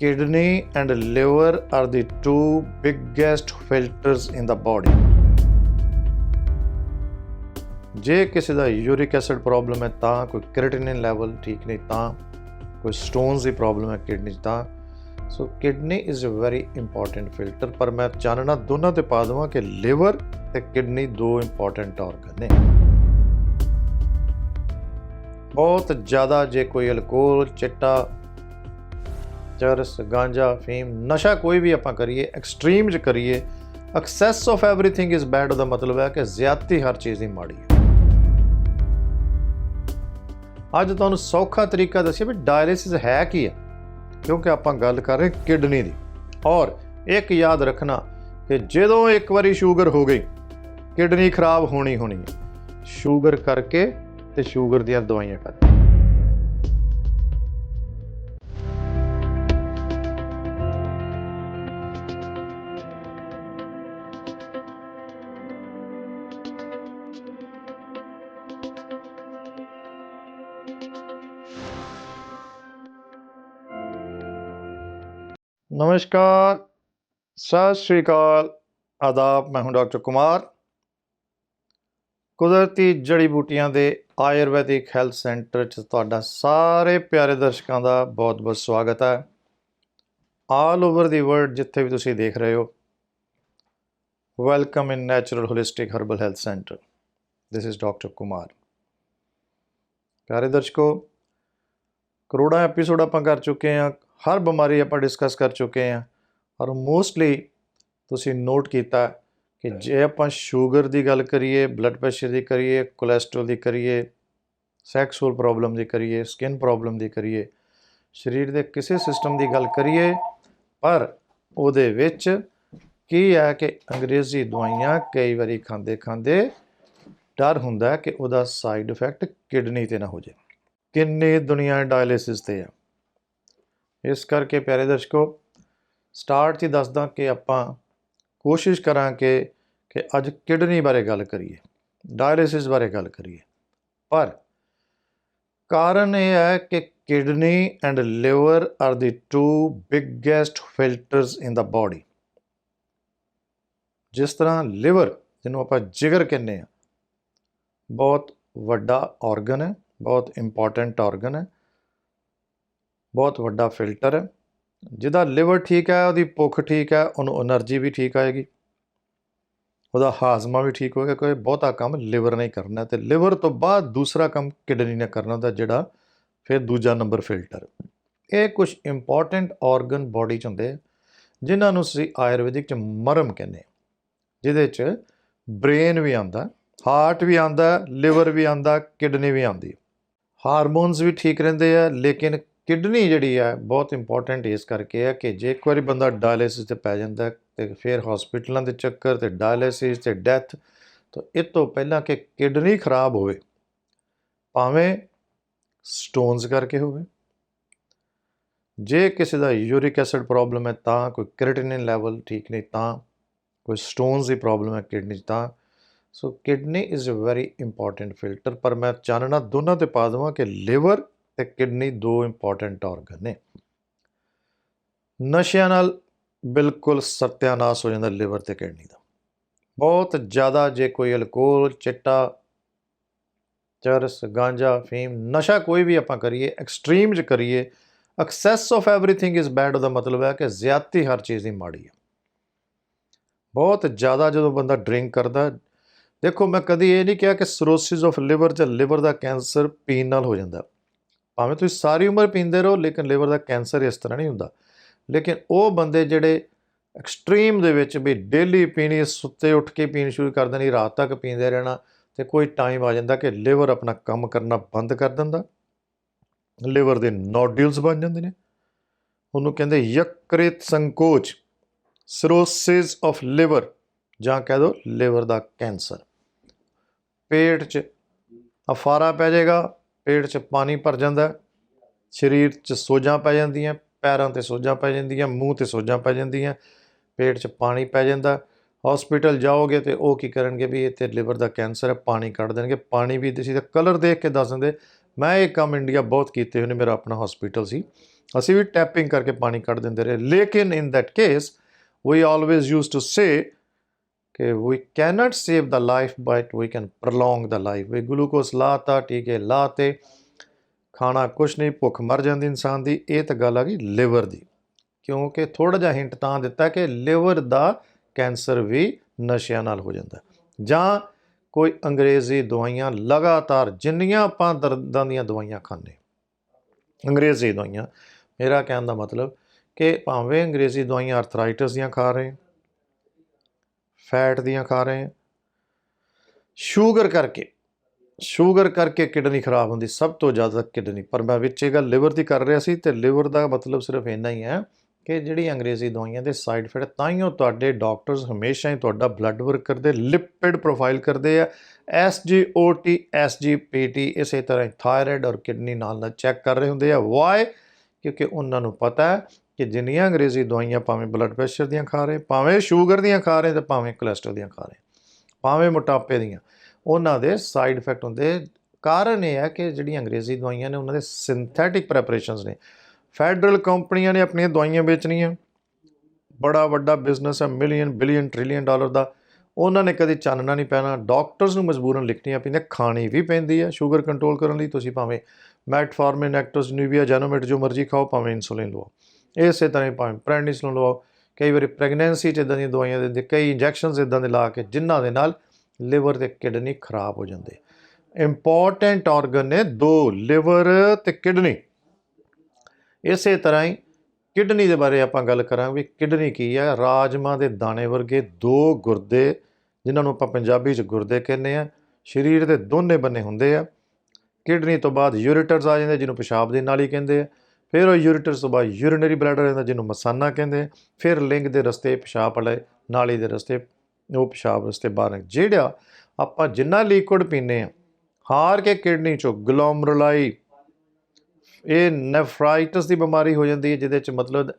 kidney and liver are the two biggest filters in the body ਜੇ ਕਿਸੇ ਦਾ uric acid problem ਹੈ, ਤਾਂ ਕੋਈ ਕ੍ਰੀਟਿਨਿਨ ਲੈਵਲ ਠੀਕ ਨਹੀਂ, ਤਾਂ ਕੋਈ ਸਟੋਨਸ ਦੀ ਪ੍ਰੋਬਲਮ ਹੈ ਕਿਡਨੀ 'ਚ, ਤਾਂ so kidney is a very important filter. ਪਰ ਮੈਂ ਚਾਨਣਾ ਦੋਨਾਂ ਤੇ ਪਾ ਦਵਾਂ ਕਿ ਲਿਵਰ ਤੇ ਕਿਡਨੀ ਦੋ ਇੰਪੋਰਟੈਂਟ ਆਰਗਨ ਨੇ। ਬਹੁਤ ਜ਼ਿਆਦਾ ਜੇ ਕੋਈ ਅਲਕੋਹਲ, ਚਿੱਟਾ ਚਰਸ ਗਾਂਜਾ ਫੀਮ ਨਸ਼ਾ ਕੋਈ ਵੀ ਆਪਾਂ ਕਰੀਏ ਐਕਸਟ੍ਰੀਮ ਚ ਕਰੀਏ excess of everything is bad ਦਾ ਮਤਲਬ ਹੈ ਕਿ ਜ਼ਿਆਦਤੀ ਹਰ ਚੀਜ਼ ਦੀ ਮਾੜੀ ਹੈ। ਅੱਜ ਤੁਹਾਨੂੰ ਸੌਖਾ ਤਰੀਕਾ ਦੱਸਿਆ ਵੀ ਡਾਇਲਿਸਿਸ ਹੈ ਕੀ ਹੈ, ਕਿਉਂਕਿ ਆਪਾਂ ਗੱਲ ਕਰ ਰਹੇ ਕਿਡਨੀ ਦੀ। ਔਰ ਇੱਕ ਯਾਦ ਰੱਖਣਾ ਕਿ ਜਦੋਂ ਇੱਕ ਵਾਰੀ ਸ਼ੂਗਰ ਹੋ ਗਈ, ਕਿਡਨੀ ਖਰਾਬ ਹੋਣੀ ਹੋਣੀ ਹੈ। ਸ਼ੂਗਰ ਕਰਕੇ ਤੇ ਸ਼ੂਗਰ ਦੀਆਂ ਦਵਾਈਆਂ ਕਰਕੇ ਨਮਸਕਾਰ, ਸਤਿ ਸ਼੍ਰੀ ਅਕਾਲ। ਆਦਾਬ, ਮੈਂ ਹਾਂ ਡਾਕਟਰ ਕੁਮਾਰ। ਕੁਦਰਤੀ ਜੜੀ ਬੂਟੀਆਂ ਦੇ ਆਯੁਰਵੈਦਿਕ ਹੈਲਥ ਸੈਂਟਰ 'ਚ ਤੁਹਾਡਾ ਸਾਰੇ ਪਿਆਰੇ ਦਰਸ਼ਕਾਂ ਦਾ ਬਹੁਤ-ਬਹੁਤ ਸਵਾਗਤ ਹੈ। ਆਲ ਓਵਰ ਦੀ ਵਰਲਡ ਜਿੱਥੇ ਵੀ ਤੁਸੀਂ ਦੇਖ ਰਹੇ ਹੋ, welcome in natural holistic herbal health centre. This is doctor Kumar. ਪਿਆਰੇ ਦਰਸ਼ਕੋ, ਕਰੋੜਾਂ ਐਪੀਸੋਡ ਆਪਾਂ ਕਰ ਚੁੱਕੇ ਹਾਂ। ਹਰ ਬਿਮਾਰੀ ਆਪਾਂ ਡਿਸਕਸ ਕਰ ਚੁੱਕੇ ਹਾਂ ਔਰ ਮੋਸਟਲੀ ਤੁਸੀਂ ਨੋਟ ਕੀਤਾ ਕਿ ਜੇ ਆਪਾਂ ਸ਼ੂਗਰ ਦੀ ਗੱਲ ਕਰੀਏ ਬਲੱਡ ਪ੍ਰੈਸ਼ਰ ਦੀ ਕਰੀਏ ਕੋਲੇਸਟ੍ਰੋਲ ਦੀ ਕਰੀਏ ਸੈਕਸੁਅਲ ਪ੍ਰੋਬਲਮ ਦੀ ਕਰੀਏ ਸਕਿਨ ਪ੍ਰੋਬਲਮ ਦੀ ਕਰੀਏ ਸਰੀਰ ਦੇ ਕਿਸੇ ਸਿਸਟਮ ਦੀ ਗੱਲ ਕਰੀਏ ਪਰ ਉਹਦੇ ਵਿੱਚ ਕੀ ਹੈ ਕਿ ਅੰਗਰੇਜ਼ੀ ਦਵਾਈਆਂ ਕਈ ਵਾਰੀ ਖਾਂਦੇ ਖਾਂਦੇ ਡਰ ਹੁੰਦਾ ਕਿ ਉਹਦਾ ਸਾਈਡ ਇਫੈਕਟ ਕਿਡਨੀ ਤੇ ਨਾ ਹੋ ਜਾਏ। ਕਿੰਨੀ ਦੁਨੀਆ ਡਾਇਲਿਸਿਸ ਤੇ ਆ। ਇਸ ਕਰਕੇ ਪਿਆਰੇ ਦਰਸ਼ਕੋ ਸਟਾਰਟ 'ਚ ਹੀ ਦੱਸਦਾ ਕਿ ਆਪਾਂ ਕੋਸ਼ਿਸ਼ ਕਰਾਂਗੇ ਕਿ ਅੱਜ ਕਿਡਨੀ ਬਾਰੇ ਗੱਲ ਕਰੀਏ ਡਾਇਲਿਸਿਸ ਬਾਰੇ ਗੱਲ ਕਰੀਏ। ਪਰ ਕਾਰਨ ਇਹ ਹੈ ਕਿ kidney and liver are the two biggest filters in the body ਜਿਸ ਤਰ੍ਹਾਂ ਲਿਵਰ ਜਿਹਨੂੰ ਆਪਾਂ ਜਿਗਰ ਕਹਿੰਦੇ ਆ ਬਹੁਤ ਵੱਡਾ ਆਰਗਨ ਹੈ, ਬਹੁਤ ਇੰਪੋਰਟੈਂਟ ਆਰਗਨ ਹੈ। ਬਹੁਤ ਵੱਡਾ ਫਿਲਟਰ ਹੈ। ਜਿਹਦਾ ਲਿਵਰ ਠੀਕ ਹੈ, ਉਹਦੀ ਭੁੱਖ ਠੀਕ ਹੈ, ਉਹਨੂੰ એનર્ਜੀ ਵੀ ਠੀਕ ਆਏਗੀ। ਉਹਦਾ ਹਾਜ਼ਮਾ ਵੀ ਠੀਕ ਹੋਏਗਾ ਕੋਈ ਬਹੁਤਾ ਕੰਮ ਲਿਵਰ ਨੇ ਕਰਨਾ ਤੇ ਲਿਵਰ ਤੋਂ ਬਾਅਦ ਦੂਸਰਾ ਕੰਮ ਕਿਡਨੀ ਨੇ ਕਰਨਾ ਹੁੰਦਾ, ਜਿਹੜਾ ਫਿਰ ਦੂਜਾ ਨੰਬਰ ਫਿਲਟਰ ਇਹ ਕੁਝ ਇੰਪੋਰਟੈਂਟ ਆਰਗਨ ਬਾਡੀ ਚ ਹੁੰਦੇ ਜਿਨ੍ਹਾਂ ਨੂੰ ਅਸੀਂ ਆਯੁਰਵੈਦਿਕ ਚ ਮਰਮ ਕਹਿੰਦੇ ਜਿਹਦੇ ਚ ਬ੍ਰੇਨ ਵੀ ਆਂਦਾ ਹਾਰਟ ਵੀ ਆਂਦਾ ਲਿਵਰ ਵੀ ਆਂਦਾ ਕਿਡਨੀ ਵੀ ਆਂਦੀ ਹਾਰਮੋਨਸ ਵੀ ਠੀਕ ਰਹਿੰਦੇ ਆ, ਲੇਕਿਨ ਕਿਡਨੀ ਜਿਹੜੀ ਹੈ ਬਹੁਤ ਇੰਪੋਰਟੈਂਟ ਇਸ ਕਰਕੇ ਹੈ ਕਿ ਜੇ ਇੱਕ ਵਾਰੀ ਬੰਦਾ ਡਾਇਲਿਸਿਸ ਤੇ ਪੈ ਜਾਂਦਾ ਹੈ ਤੇ ਫਿਰ ਹਸਪੀਟਲਾਂ ਦੇ ਚੱਕਰ ਤੇ ਡਾਇਲਿਸਿਸ ਤੇ ਡੈਥ ਤਾਂ ਇਹ ਤੋਂ ਪਹਿਲਾਂ ਕਿ ਕਿਡਨੀ ਖਰਾਬ ਹੋਵੇ, ਭਾਵੇਂ ਸਟੋਨਸ ਕਰਕੇ ਹੋਵੇ। ਜੇ ਕਿਸੇ ਦਾ ਯੂਰਿਕ ਐਸਿਡ ਪ੍ਰੋਬਲਮ ਹੈ, ਤਾਂ ਕੋਈ ਕ੍ਰੀਟਿਨਿਨ ਲੈਵਲ ਠੀਕ ਨਹੀਂ, ਤਾਂ ਕੋਈ ਸਟੋਨਸ ਦੀ ਪ੍ਰੋਬਲਮ ਹੈ ਕਿਡਨੀ 'ਚ, ਤਾਂ so kidney is a very important filter ਪਰ ਮੈਂ ਚਾਨਣਾ ਦੋਨਾਂ ਤੇ ਪਾ ਦਵਾਂ ਕਿ ਲਿਵਰ ਤੇ ਕਿਡਨੀ ਦੋ ਇੰਪੋਰਟੈਂਟ ਆਰਗਨ ਨੇ। ਨਸ਼ਿਆਂ ਨਾਲ ਬਿਲਕੁਲ ਸਤਿਆਨਾਸ਼ ਹੋ ਜਾਂਦਾ ਲਿਵਰ ਤੇ ਕਿਡਨੀ ਦਾ। ਬਹੁਤ ਜ਼ਿਆਦਾ ਜੇ ਕੋਈ ਅਲਕੋਹਲ ਚਿੱਟਾ, ਚਰਸ, ਗਾਂਜਾ, ਫੀਮ, ਨਸ਼ਾ ਕੋਈ ਵੀ ਆਪਾਂ ਕਰੀਏ ਐਕਸਟ੍ਰੀਮ ਚ ਕਰੀਏ excess of everything is bad ਦਾ ਮਤਲਬ ਹੈ ਕਿ ਜ਼ਿਆਦਤੀ ਹਰ ਚੀਜ਼ ਦੀ ਮਾੜੀ ਹੈ। ਬਹੁਤ ਜ਼ਿਆਦਾ ਜਦੋਂ ਬੰਦਾ ਡਰਿੰਕ ਕਰਦਾ, ਦੇਖੋ ਮੈਂ ਕਦੀ ਇਹ ਨਹੀਂ ਕਿਹਾ ਕਿ ਸਰੋਸਿਸ ਆਫ ਲਿਵਰ ਜਾਂ ਲਿਵਰ ਦਾ ਕੈਂਸਰ ਪੀਣ ਨਾਲ ਹੋ ਜਾਂਦਾ। ਭਾਵੇਂ ਤੁਸੀਂ ਸਾਰੀ ਉਮਰ ਪੀਂਦੇ ਰਹੋ, ਲੇਕਿਨ ਲਿਵਰ ਦਾ ਕੈਂਸਰ ਇਸ ਤਰ੍ਹਾਂ ਨਹੀਂ ਹੁੰਦਾ। ਲੇਕਿਨ ਉਹ ਬੰਦੇ ਜਿਹੜੇ ਐਕਸਟ੍ਰੀਮ ਦੇ ਵਿੱਚ ਵੀ ਡੇਲੀ ਪੀਣੀ, ਸੁੱਤੇ ਉੱਠ ਕੇ ਪੀਣੀ ਸ਼ੁਰੂ ਕਰ ਦੇਣੀ, ਰਾਤ ਤੱਕ ਪੀਂਦੇ ਰਹਿਣਾ ਤੇ ਕੋਈ ਟਾਈਮ ਆ ਜਾਂਦਾ ਕਿ ਲਿਵਰ ਆਪਣਾ ਕੰਮ ਕਰਨਾ ਬੰਦ ਕਰ ਦਿੰਦਾ। ਲਿਵਰ ਦੇ ਨੋਡਿਊਲਸ ਬਣ ਜਾਂਦੇ ਨੇ। ਉਹਨੂੰ ਕਹਿੰਦੇ ਯਕ੍ਰਿਤ ਸੰਕੋਚ ਸਰੋਸਿਸ ਆਫ ਲਿਵਰ ਜਾਂ ਕਹਿ ਦੋ ਲਿਵਰ ਦਾ ਕੈਂਸਰ। ਪੇਟ 'ਚ ਅਫਾਰਾ ਪੈ ਜਾਏਗਾ ਪੇਟ 'ਚ ਪਾਣੀ ਭਰ ਜਾਂਦਾ ਸਰੀਰ 'ਚ ਸੋਜਾਂ ਪੈ ਜਾਂਦੀਆਂ ਪੈਰਾਂ ਤੇ ਸੋਜਾਂ ਪੈ ਜਾਂਦੀਆਂ, ਮੂੰਹ ਤੇ ਸੋਜਾਂ ਪੈ ਜਾਂਦੀਆਂ ਪੇਟ 'ਚ ਪਾਣੀ ਪੈ ਜਾਂਦਾ ਹਸਪੀਟਲ ਜਾਓਗੇ ਤੇ ਉਹ ਕੀ ਕਰਨਗੇ ਵੀ ਇੱਥੇ ਲਿਵਰ ਦਾ ਕੈਂਸਰ ਹੈ, ਪਾਣੀ ਕੱਢ ਦੇਣਗੇ। ਪਾਣੀ ਵੀ ਤੁਸੀਂ ਤਾਂ ਕਲਰ ਦੇਖ ਕੇ ਦੱਸ ਦਿੰਦੇ, ਮੈਂ ਇਹ ਕੰਮ ਇੰਡੀਆ ਬਹੁਤ ਕੀਤੇ ਹੋਏ ਨੇ, ਮੇਰਾ ਆਪਣਾ ਹਸਪੀਟਲ ਸੀ। ਅਸੀਂ ਵੀ ਟੈਪਿੰਗ ਕਰਕੇ ਪਾਣੀ ਕੱਢ ਦਿੰਦੇ ਰਹੇ। ਲੇਕਿਨ in that case we always used to say ਕਿ we cannot save the life, but we can prolong the life. ਵੀ ਗਲੂਕੋਸ ਲਾਤਾ ਟੀਕੇ ਲਾਤੇ ਖਾਣਾ ਕੁਛ ਨਹੀਂ, ਭੁੱਖ ਮਰ ਜਾਂਦੀ ਇਨਸਾਨ ਦੀ। ਇਹ ਤਾਂ ਗੱਲ ਆ ਗਈ ਲਿਵਰ ਦੀ। ਕਿਉਂਕਿ ਥੋੜਾ ਜਿਹਾ ਹਿੰਟ ਤਾਂ ਦਿੱਤਾ ਕਿ ਲਿਵਰ ਦਾ ਕੈਂਸਰ ਵੀ ਨਸ਼ਿਆਂ ਨਾਲ ਹੋ ਜਾਂਦਾ। ਜਾਂ ਕੋਈ ਅੰਗਰੇਜ਼ੀ ਦਵਾਈਆਂ ਲਗਾਤਾਰ, ਜਿੰਨੀਆਂ ਆਪਾਂ ਦਰਦਾਂ ਦੀਆਂ ਦਵਾਈਆਂ ਖਾਂਦੇ ਅੰਗਰੇਜ਼ੀ ਦਵਾਈਆਂ। ਮੇਰਾ ਕਹਿਣ ਦਾ ਮਤਲਬ ਕਿ ਭਾਵੇਂ ਅੰਗਰੇਜ਼ੀ ਦਵਾਈਆਂ ਆਰਥਰਾਈਟਸ ਦੀਆਂ ਖਾ ਰਹੇ ਫੈਟ ਦੀਆਂ ਖਾ ਰਹੇ ਹਾਂ। ਸ਼ੂਗਰ ਕਰਕੇ ਸ਼ੂਗਰ ਕਰਕੇ ਕਿਡਨੀ ਖਰਾਬ ਹੁੰਦੀ, ਸਭ ਤੋਂ ਜ਼ਿਆਦਾ ਕਿਡਨੀ। ਪਰ ਮੈਂ ਵਿੱਚ ਇਹ ਗੱਲ ਲਿਵਰ ਦੀ ਕਰ ਰਿਹਾ ਸੀ ਤੇ ਲਿਵਰ ਦਾ ਮਤਲਬ ਸਿਰਫ ਇੰਨਾ ਹੀ ਹੈ ਕਿ ਜਿਹੜੀ ਅੰਗਰੇਜ਼ੀ ਦਵਾਈਆਂ ਦੇ ਸਾਈਡ ਇਫੈਕਟ ਤਾਂ ਹੀ ਉਹ ਤੁਹਾਡੇ ਡਾਕਟਰਸ ਹਮੇਸ਼ਾ ਹੀ ਤੁਹਾਡਾ ਬਲੱਡ ਵਰਕ ਕਰਦੇ ਲਿਪਿਡ ਪ੍ਰੋਫਾਈਲ ਕਰਦੇ ਆ। SGOT SGPT ਇਸੇ ਤਰ੍ਹਾਂ ਥਾਇਰਾਇਡ ਔਰ ਕਿਡਨੀ ਨਾਲ ਨਾਲ ਚੈੱਕ ਕਰ ਰਹੇ ਹੁੰਦੇ ਆ। ਵਾਈ ਕਿਉਂਕਿ ਉਹਨਾਂ ਨੂੰ ਪਤਾ ਹੈ ਕਿ ਜਿੰਨੀਆਂ ਅੰਗਰੇਜ਼ੀ ਦਵਾਈਆਂ ਭਾਵੇਂ ਬਲੱਡ ਪ੍ਰੈਸ਼ਰ ਦੀਆਂ ਖਾ ਰਹੇ, ਭਾਵੇਂ ਸ਼ੂਗਰ ਦੀਆਂ ਖਾ ਰਹੇ ਤੇ ਭਾਵੇਂ ਕੋਲੇਸਟ੍ਰੋਲ ਦੀਆਂ ਖਾ ਰਹੇ, ਭਾਵੇਂ ਮੋਟਾਪੇ ਦੀਆਂ, ਉਹਨਾਂ ਦੇ ਸਾਈਡ ਇਫੈਕਟ ਹੁੰਦੇ। ਕਾਰਨ ਇਹ ਹੈ ਕਿ ਜਿਹੜੀਆਂ ਅੰਗਰੇਜ਼ੀ ਦਵਾਈਆਂ ਨੇ, ਉਹਨਾਂ ਦੇ ਸਿੰਥੈਟਿਕ ਪ੍ਰੈਪਰੇਸ਼ਨਸ ਨੇ। ਫੈਡਰਲ ਕੰਪਨੀਆਂ ਨੇ ਆਪਣੀਆਂ ਦਵਾਈਆਂ ਵੇਚਣੀਆਂ। ਬੜਾ ਵੱਡਾ ਬਿਜ਼ਨਸ ਹੈ ਮਿਲੀਅਨ ਬਿਲੀਅਨ ਟ੍ਰਿਲੀਅਨ ਡਾਲਰ ਦਾ। ਉਹਨਾਂ ਨੇ ਕਦੇ ਚਾਨਣਾ ਨਹੀਂ ਪੈਣਾ। ਡਾਕਟਰਸ ਨੂੰ ਮਜਬੂਰਨ ਲਿਖਣੀਆਂ ਪੈਂਦੀਆਂ, ਖਾਣੀ ਵੀ ਪੈਂਦੀ ਹੈ ਸ਼ੂਗਰ ਕੰਟਰੋਲ ਕਰਨ ਲਈ। ਤੁਸੀਂ ਭਾਵੇਂ ਮੈਟਫਾਰਮਿਨ ਐਕਟੋਸ ਨਿਵੀਆ ਜੈਨੋਮੇਟ ਜੋ ਮਰਜ਼ੀ ਖਾਓ, ਭਾਵੇਂ ਇਨਸੂਲਿਨ ਲਓ। ਇਸੇ ਤਰ੍ਹਾਂ ਹੀ ਭਾਵੇਂ ਪ੍ਰੈਗਨਿਸ ਨੂੰ ਲਵਾਓ, ਕਈ ਵਾਰੀ ਪ੍ਰੈਗਨੈਂਸੀ 'ਚ ਇਦਾਂ ਦੀਆਂ ਦਵਾਈਆਂ ਦਿੰਦੇ, ਕਈ ਇੰਜੈਕਸ਼ਨਸ ਇਦਾਂ ਦੇ ਲਾ ਕੇ ਜਿਨ੍ਹਾਂ ਦੇ ਨਾਲ ਲਿਵਰ ਤੇ ਕਿਡਨੀ ਖਰਾਬ ਹੋ ਜਾਂਦੇ। ਇੰਪੋਰਟੈਂਟ ਆਰਗਨ ਨੇ ਦੋ ਲਿਵਰ ਤੇ ਕਿਡਨੀ ਇਸੇ ਤਰ੍ਹਾਂ ਹੀ ਕਿਡਨੀ ਦੇ ਬਾਰੇ ਆਪਾਂ ਗੱਲ ਕਰਾਂਗੇ ਵੀ ਕਿਡਨੀ ਕੀ ਹੈ ਰਾਜਮਾ ਦੇ ਦਾਣੇ ਵਰਗੇ ਦੋ ਗੁਰਦੇ, ਜਿਨ੍ਹਾਂ ਨੂੰ ਆਪਾਂ ਪੰਜਾਬੀ 'ਚ ਗੁਰਦੇ ਕਹਿੰਦੇ ਆ, ਸਰੀਰ ਦੇ ਦੋਨੇ ਬੰਨੇ ਹੁੰਦੇ ਆ। ਕਿਡਨੀ ਤੋਂ ਬਾਅਦ ਯੂਰੀਟਰਸ ਆ ਜਾਂਦੇ, ਜਿਹਨੂੰ ਪਿਸ਼ਾਬ ਨਾਲ ਹੀ ਕਹਿੰਦੇ ਆ। ਫਿਰ ਉਹ ਯੂਰੀਟਰਸ ਤੋਂ ਬਾਅਦ ਯੂਰੀਨਰੀ ਬਲੈਡਰ ਰਹਿੰਦਾ, ਜਿਹਨੂੰ ਮਸਾਨਾ ਕਹਿੰਦੇ ਆ। ਫਿਰ ਲਿੰਗ ਦੇ ਰਸਤੇ ਪਿਸ਼ਾਬ ਵਾਲੇ, ਨਾਲੀ ਦੇ ਰਸਤੇ, ਉਹ ਪਿਸ਼ਾਬ ਰਸਤੇ ਬਾਹਰ ਜਿਹੜਾ ਆਪਾਂ ਜਿੰਨਾ ਲਿਕੁਇਡ ਪੀਨੇ ਆ ਹਾਰ ਕੇ ਕਿਡਨੀ ਚੋਂ ਗਲੋਮਰੁਲਾਈ ਇਹ ਨੈਫਰਾਈਟਸ ਦੀ ਬਿਮਾਰੀ ਹੋ ਜਾਂਦੀ ਹੈ, ਜਿਹਦੇ ਚ ਮਤਲਬ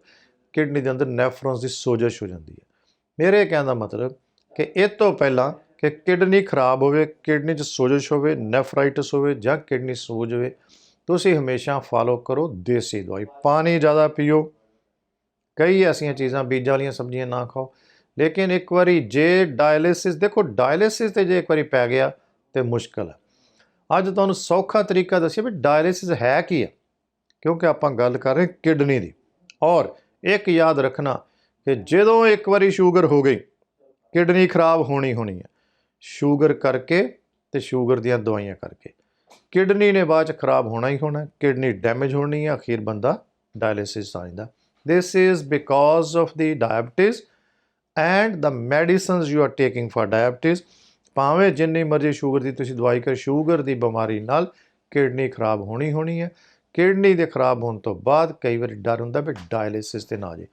ਕਿਡਨੀ ਦੇ ਅੰਦਰ ਨੈਫਰੋਨਸ ਦੀ ਸੋਜਸ਼ ਹੋ ਜਾਂਦੀ ਹੈ। ਮੇਰੇ ਕਹਿਣ ਦਾ ਮਤਲਬ ਕਿ ਇਹ ਤੋਂ ਪਹਿਲਾਂ ਕਿ ਕਿਡਨੀ ਖਰਾਬ ਹੋਵੇ, ਕਿਡਨੀ 'ਚ ਸੋਜਸ਼ ਹੋਵੇ ਨੈਫਰਾਈਟਸ ਹੋਵੇ ਜਾਂ ਕਿਡਨੀ ਸੋਜ ਹੋਵੇ ਤੁਸੀਂ ਹਮੇਸ਼ਾ ਫਾਲੋ ਕਰੋ ਦੇਸੀ ਦਵਾਈ। ਪਾਣੀ ਜ਼ਿਆਦਾ ਪੀਓ। ਕਈ ਐਸੀਆਂ ਚੀਜ਼ਾਂ, ਬੀਜਾਂ ਵਾਲੀਆਂ ਸਬਜ਼ੀਆਂ ਨਾ ਖਾਓ। ਲੇਕਿਨ ਇੱਕ ਵਾਰੀ ਜੇ ਡਾਇਲਿਸਿਸ ਦੇਖੋ ਡਾਇਲਿਸਿਸ ਤੇ ਜੇ ਇੱਕ ਵਾਰੀ ਪੈ ਗਿਆ ਤੇ ਮੁਸ਼ਕਲ ਹੈ। ਅੱਜ ਤੁਹਾਨੂੰ ਸੌਖਾ ਤਰੀਕਾ ਦੱਸਿਆ ਵੀ ਡਾਇਲਿਸਿਸ ਹੈ ਕੀ ਹੈ? ਕਿਉਂਕਿ ਆਪਾਂ ਗੱਲ ਕਰ ਰਹੇ ਕਿਡਨੀ ਦੀ। ਔਰ ਇੱਕ ਯਾਦ ਰੱਖਣਾ ਕਿ ਜਦੋਂ ਇੱਕ ਵਾਰੀ ਸ਼ੂਗਰ ਹੋ ਗਈ, ਕਿਡਨੀ ਖਰਾਬ ਹੋਣੀ ਹੋਣੀ ਹੈ। ਸ਼ੂਗਰ ਕਰਕੇ ਤੇ ਸ਼ੂਗਰ ਦੀਆਂ ਦਵਾਈਆਂ ਕਰਕੇ। ਕਿਡਨੀ ਨੇ ਬਾਅਦ ਚ ਖਰਾਬ ਹੋਣਾ ਹੀ ਹੋਣਾ, ਕਿਡਨੀ ਡੈਮੇਜ ਹੋਣੀ ਹੈ ਅਖੀਰ ਬੰਦਾ ਡਾਇਲਿਸਿਸ ਆ ਜਾਂਦਾ। This is because of the diabetes and the medicines you are taking for diabetes ਭਾਵੇਂ ਜਿੰਨੀ ਮਰਜ਼ੀ ਸ਼ੂਗਰ ਦੀ ਤੁਸੀਂ ਦਵਾਈ ਕਰ, ਸ਼ੂਗਰ ਦੀ ਬਿਮਾਰੀ ਨਾਲ ਕਿਡਨੀ ਖਰਾਬ ਹੋਣੀ ਹੋਣੀ ਹੈ ਕਿਡਨੀ ਦੇ ਖਰਾਬ ਹੋਣ ਤੋਂ ਬਾਅਦ ਕਈ ਵਾਰੀ ਡਰ ਹੁੰਦਾ ਵੀ ਡਾਇਲਿਸਿਸ ਤੇ ਨਾ ਆ ਜੇ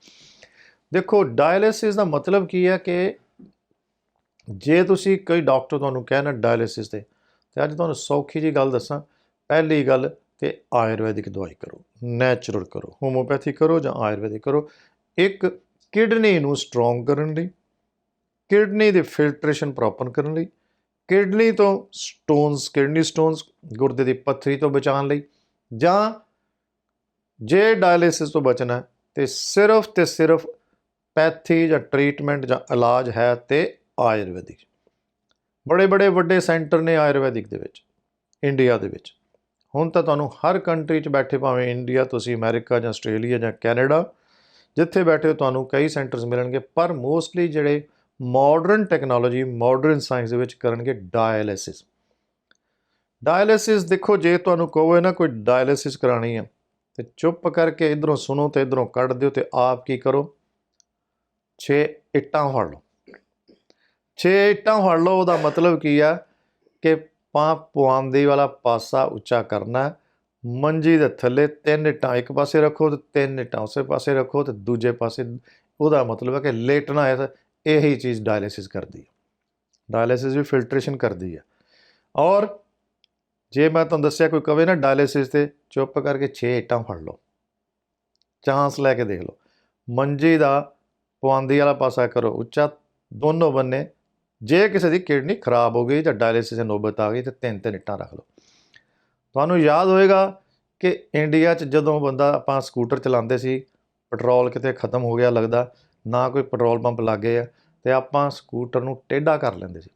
ਦੇਖੋ ਡਾਇਲਿਸਿਸ ਦਾ ਮਤਲਬ ਕੀ ਹੈ ਕਿ ਜੇ ਤੁਸੀਂ ਕੋਈ ਡਾਕਟਰ ਤੁਹਾਨੂੰ ਕਹਿਣਾ ਡਾਇਲਿਸਿਸ ਤੇ ਤੇ ਅੱਜ ਤੁਹਾਨੂੰ ਸੌਖੀ ਜੀ ਗੱਲ ਦੱਸਾਂ, ਪਹਿਲੀ ਗੱਲ ਕਿ ਆਯੁਰਵੈਦਿਕ ਦਵਾਈ ਕਰੋ, ਨੈਚੁਰਲ ਕਰੋ ਹੋਮੋਪੈਥੀ ਕਰੋ ਜਾਂ ਆਯੁਰਵੈਦਿਕ ਕਰੋ। ਇੱਕ, ਕਿਡਨੀ ਨੂੰ ਸਟਰੋਂਗ ਕਰਨ ਲਈ, ਕਿਡਨੀ ਦੇ ਫਿਲਟਰੇਸ਼ਨ ਪ੍ਰੋਪਰ ਕਰਨ ਲਈ, ਕਿਡਨੀ ਤੋਂ ਸਟੋਨਸ ਕਿਡਨੀ ਸਟੋਨਸ ਗੁਰਦੇ ਦੀ ਪੱਥਰੀ ਤੋਂ ਬਚਾਉਣ ਲਈ ਜਾਂ ਜੇ ਡਾਇਲਿਸਿਸ ਤੋਂ ਬਚਣਾ ਹੈ ਤੇ ਸਿਰਫ ਤੇ ਸਿਰਫ ਪੈਥੀ ਜਾਂ ਟ੍ਰੀਟਮੈਂਟ ਜਾਂ ਇਲਾਜ ਹੈ ਤੇ ਆਯੁਰਵੈਦਿਕ। ਬੜੇ ਬੜੇ ਵੱਡੇ ਸੈਂਟਰ ਨੇ ਆਯੁਰਵੈਦਿਕ ਦੇ ਵਿੱਚ, ਇੰਡੀਆ ਦੇ ਵਿੱਚ। ਹੁਣ ਤਾਂ ਤੁਹਾਨੂੰ ਹਰ ਕੰਟਰੀ 'ਚ ਬੈਠੇ ਭਾਵੇਂ ਇੰਡੀਆ, ਤੁਸੀਂ ਅਮਰੀਕਾ ਜਾਂ ਆਸਟ੍ਰੇਲੀਆ ਜਾਂ ਕੈਨੇਡਾ, ਜਿੱਥੇ ਬੈਠੇ ਹੋ ਤੁਹਾਨੂੰ ਕਈ ਸੈਂਟਰਸ ਮਿਲਣਗੇ, ਪਰ ਮੋਸਟਲੀ ਜਿਹੜੇ ਮਾਡਰਨ ਟੈਕਨੋਲੋਜੀ ਮਾਡਰਨ ਸਾਇੰਸ ਦੇ ਵਿੱਚ ਕਰਨਗੇ ਡਾਇਲਿਸਿਸ ਡਾਇਲਿਸਿਸ ਦੇਖੋ, ਜੇ ਤੁਹਾਨੂੰ ਕਹੋਗੇ ਨਾ ਕੋਈ ਡਾਇਲਿਸਿਸ ਕਰਾਣੀ ਹੈ ਤੇ ਚੁੱਪ ਕਰਕੇ ਇਧਰੋਂ ਸੁਣੋ ਤੇ ਇਧਰੋਂ ਕੱਢ ਦਿਓ ਤੇ ਆਪ ਕੀ ਕਰੋ 6 ਇੱਟਾਂ ਫੜ ਲਓ। 6 ਇੱਟਾਂ ਫੜ ਲਓ, ਉਹਦਾ ਮਤਲਬ ਕੀ ਆ ਕਿ ਪਾ ਪੁਆਂਦੀ ਵਾਲਾ ਪਾਸਾ ਉੱਚਾ ਕਰਨਾ ਮੰਜੀ ਦੇ ਥੱਲੇ ਤਿੰਨ ਇੱਟਾਂ, ਇੱਕ ਪਾਸੇ ਰੱਖੋ ਤੇ ਤਿੰਨ ਇੱਟਾਂ, ਉਸੇ ਪਾਸੇ ਰੱਖੋ ਤੇ ਦੂਜੇ ਪਾਸੇ, ਉਹਦਾ ਮਤਲਬ ਹੈ ਕਿ ਲੇਟਣਾ ਹੈ ਤਾਂ ਇਹੀ ਚੀਜ਼ ਡਾਇਲਿਸਿਸ ਕਰਦੀ ਹੈ। ਡਾਇਲਿਸਿਸ ਵੀ ਫਿਲਟਰੇਸ਼ਨ ਕਰਦੀ ਹੈ। ਔਰ ਜੇ ਮੈਂ ਤੁਹਾਨੂੰ ਦੱਸਿਆ ਕੋਈ ਕਵੇ ਨਾ ਡਾਇਲਿਸਿਸ ਤੇ, ਚੁੱਪ ਕਰਕੇ 6 ਇੱਟਾਂ ਫੜ ਲਓ। ਚਾਂਸ ਲੈ ਕੇ ਦੇਖ ਲਓ। ਮੰਜੀ ਦਾ ਪਵਾਂਦੀ ਵਾਲਾ ਪਾਸਾ ਕਰੋ, ਉੱਚਾ ਦੋਨੋਂ ਬੰਨੇ ਜੇ ਕਿਸੇ ਦੀ ਕਿਡਨੀ ਖਰਾਬ ਹੋ ਗਈ, ਜਾਂ ਡਾਇਲਿਸਿਸ ਦੀ ਨੌਬਤ ਆ ਗਈ, ਤੇ ਤਿੰਨ ਤਿੰਨ ਇੱਟਾਂ ਰੱਖ ਲਓ। ਤੁਹਾਨੂੰ ਯਾਦ ਹੋਏਗਾ ਕਿ ਇੰਡੀਆ 'ਚ ਜਦੋਂ ਬੰਦਾ ਆਪਾਂ ਸਕੂਟਰ ਚਲਾਉਂਦੇ ਸੀ, ਪੈਟਰੋਲ ਕਿਤੇ ਖਤਮ ਹੋ ਗਿਆ ਲੱਗਦਾ, ਨਾ ਕੋਈ ਪੈਟਰੋਲ ਪੰਪ ਲੱਗੇ ਆ, ਤੇ ਆਪਾਂ ਸਕੂਟਰ ਨੂੰ ਟੇਢਾ ਕਰ ਲੈਂਦੇ ਸੀ।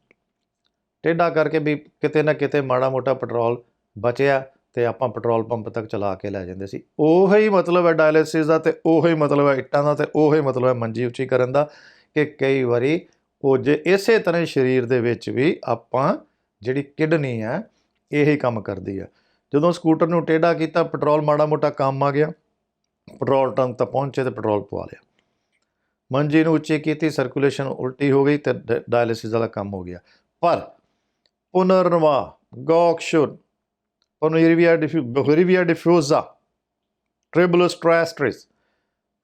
ਟੇਢਾ ਕਰਕੇ ਵੀ ਕਿਤੇ ਨਾ ਕਿਤੇ ਮਾੜਾ ਮੋਟਾ ਪੈਟਰੋਲ ਬਚਿਆ, ਤੇ ਆਪਾਂ ਪੈਟਰੋਲ ਪੰਪ ਤੱਕ ਚਲਾ ਕੇ ਲੈ ਜਾਂਦੇ ਸੀ। ਉਹੀ ਮਤਲਬ ਹੈ ਡਾਇਲਿਸਿਸ ਦਾ, ਤੇ ਉਹੀ ਮਤਲਬ ਹੈ ਇੱਟਾਂ ਦਾ, ਤੇ ਉਹੀ ਮਤਲਬ ਹੈ ਮੰਜੀ ਉੱਚੀ ਕਰਨ ਦਾ, ਕਿ ਕਈ ਵਾਰੀ ਉਹ ਜੇ ਇਸੇ ਤਰ੍ਹਾਂ ਸਰੀਰ ਦੇ ਵਿੱਚ ਵੀ ਆਪਾਂ ਜਿਹੜੀ ਕਿਡਨੀ ਹੈ, ਇਹੀ ਕੰਮ ਕਰਦੀ ਹੈ ਜਦੋਂ ਸਕੂਟਰ ਨੂੰ ਟੇਢਾ ਕੀਤਾ, ਪੈਟਰੋਲ ਮਾੜਾ ਮੋਟਾ ਕੰਮ ਆ ਗਿਆ। ਪੈਟਰੋਲ ਟੰਕ ਤੱਕ ਪਹੁੰਚੇ ਤੇ ਪੈਟਰੋਲ ਪਵਾ ਲਿਆ। ਮੰਜੀ ਨੂੰ ਉੱਚੀ ਕੀਤੀ, ਸਰਕੂਲੇਸ਼ਨ ਉਲਟੀ ਹੋ ਗਈ ਤੇ ਡਾਇਲਿਸਿਸ ਵਾਲਾ ਕੰਮ ਹੋ ਗਿਆ। ਪਰ ਪੁਨਰਨਵਾ ਗੌਕਸ਼ੁਰ ਪਨੋਰੀਵੀਆ ਡਿਫਿਊ ਬੋਰੀਵੀਆ ਡਿਫਿਊਜ਼ਾ, ਟ੍ਰਿਬਲਸ ਟ੍ਰੈਸਟ੍ਰਿਸ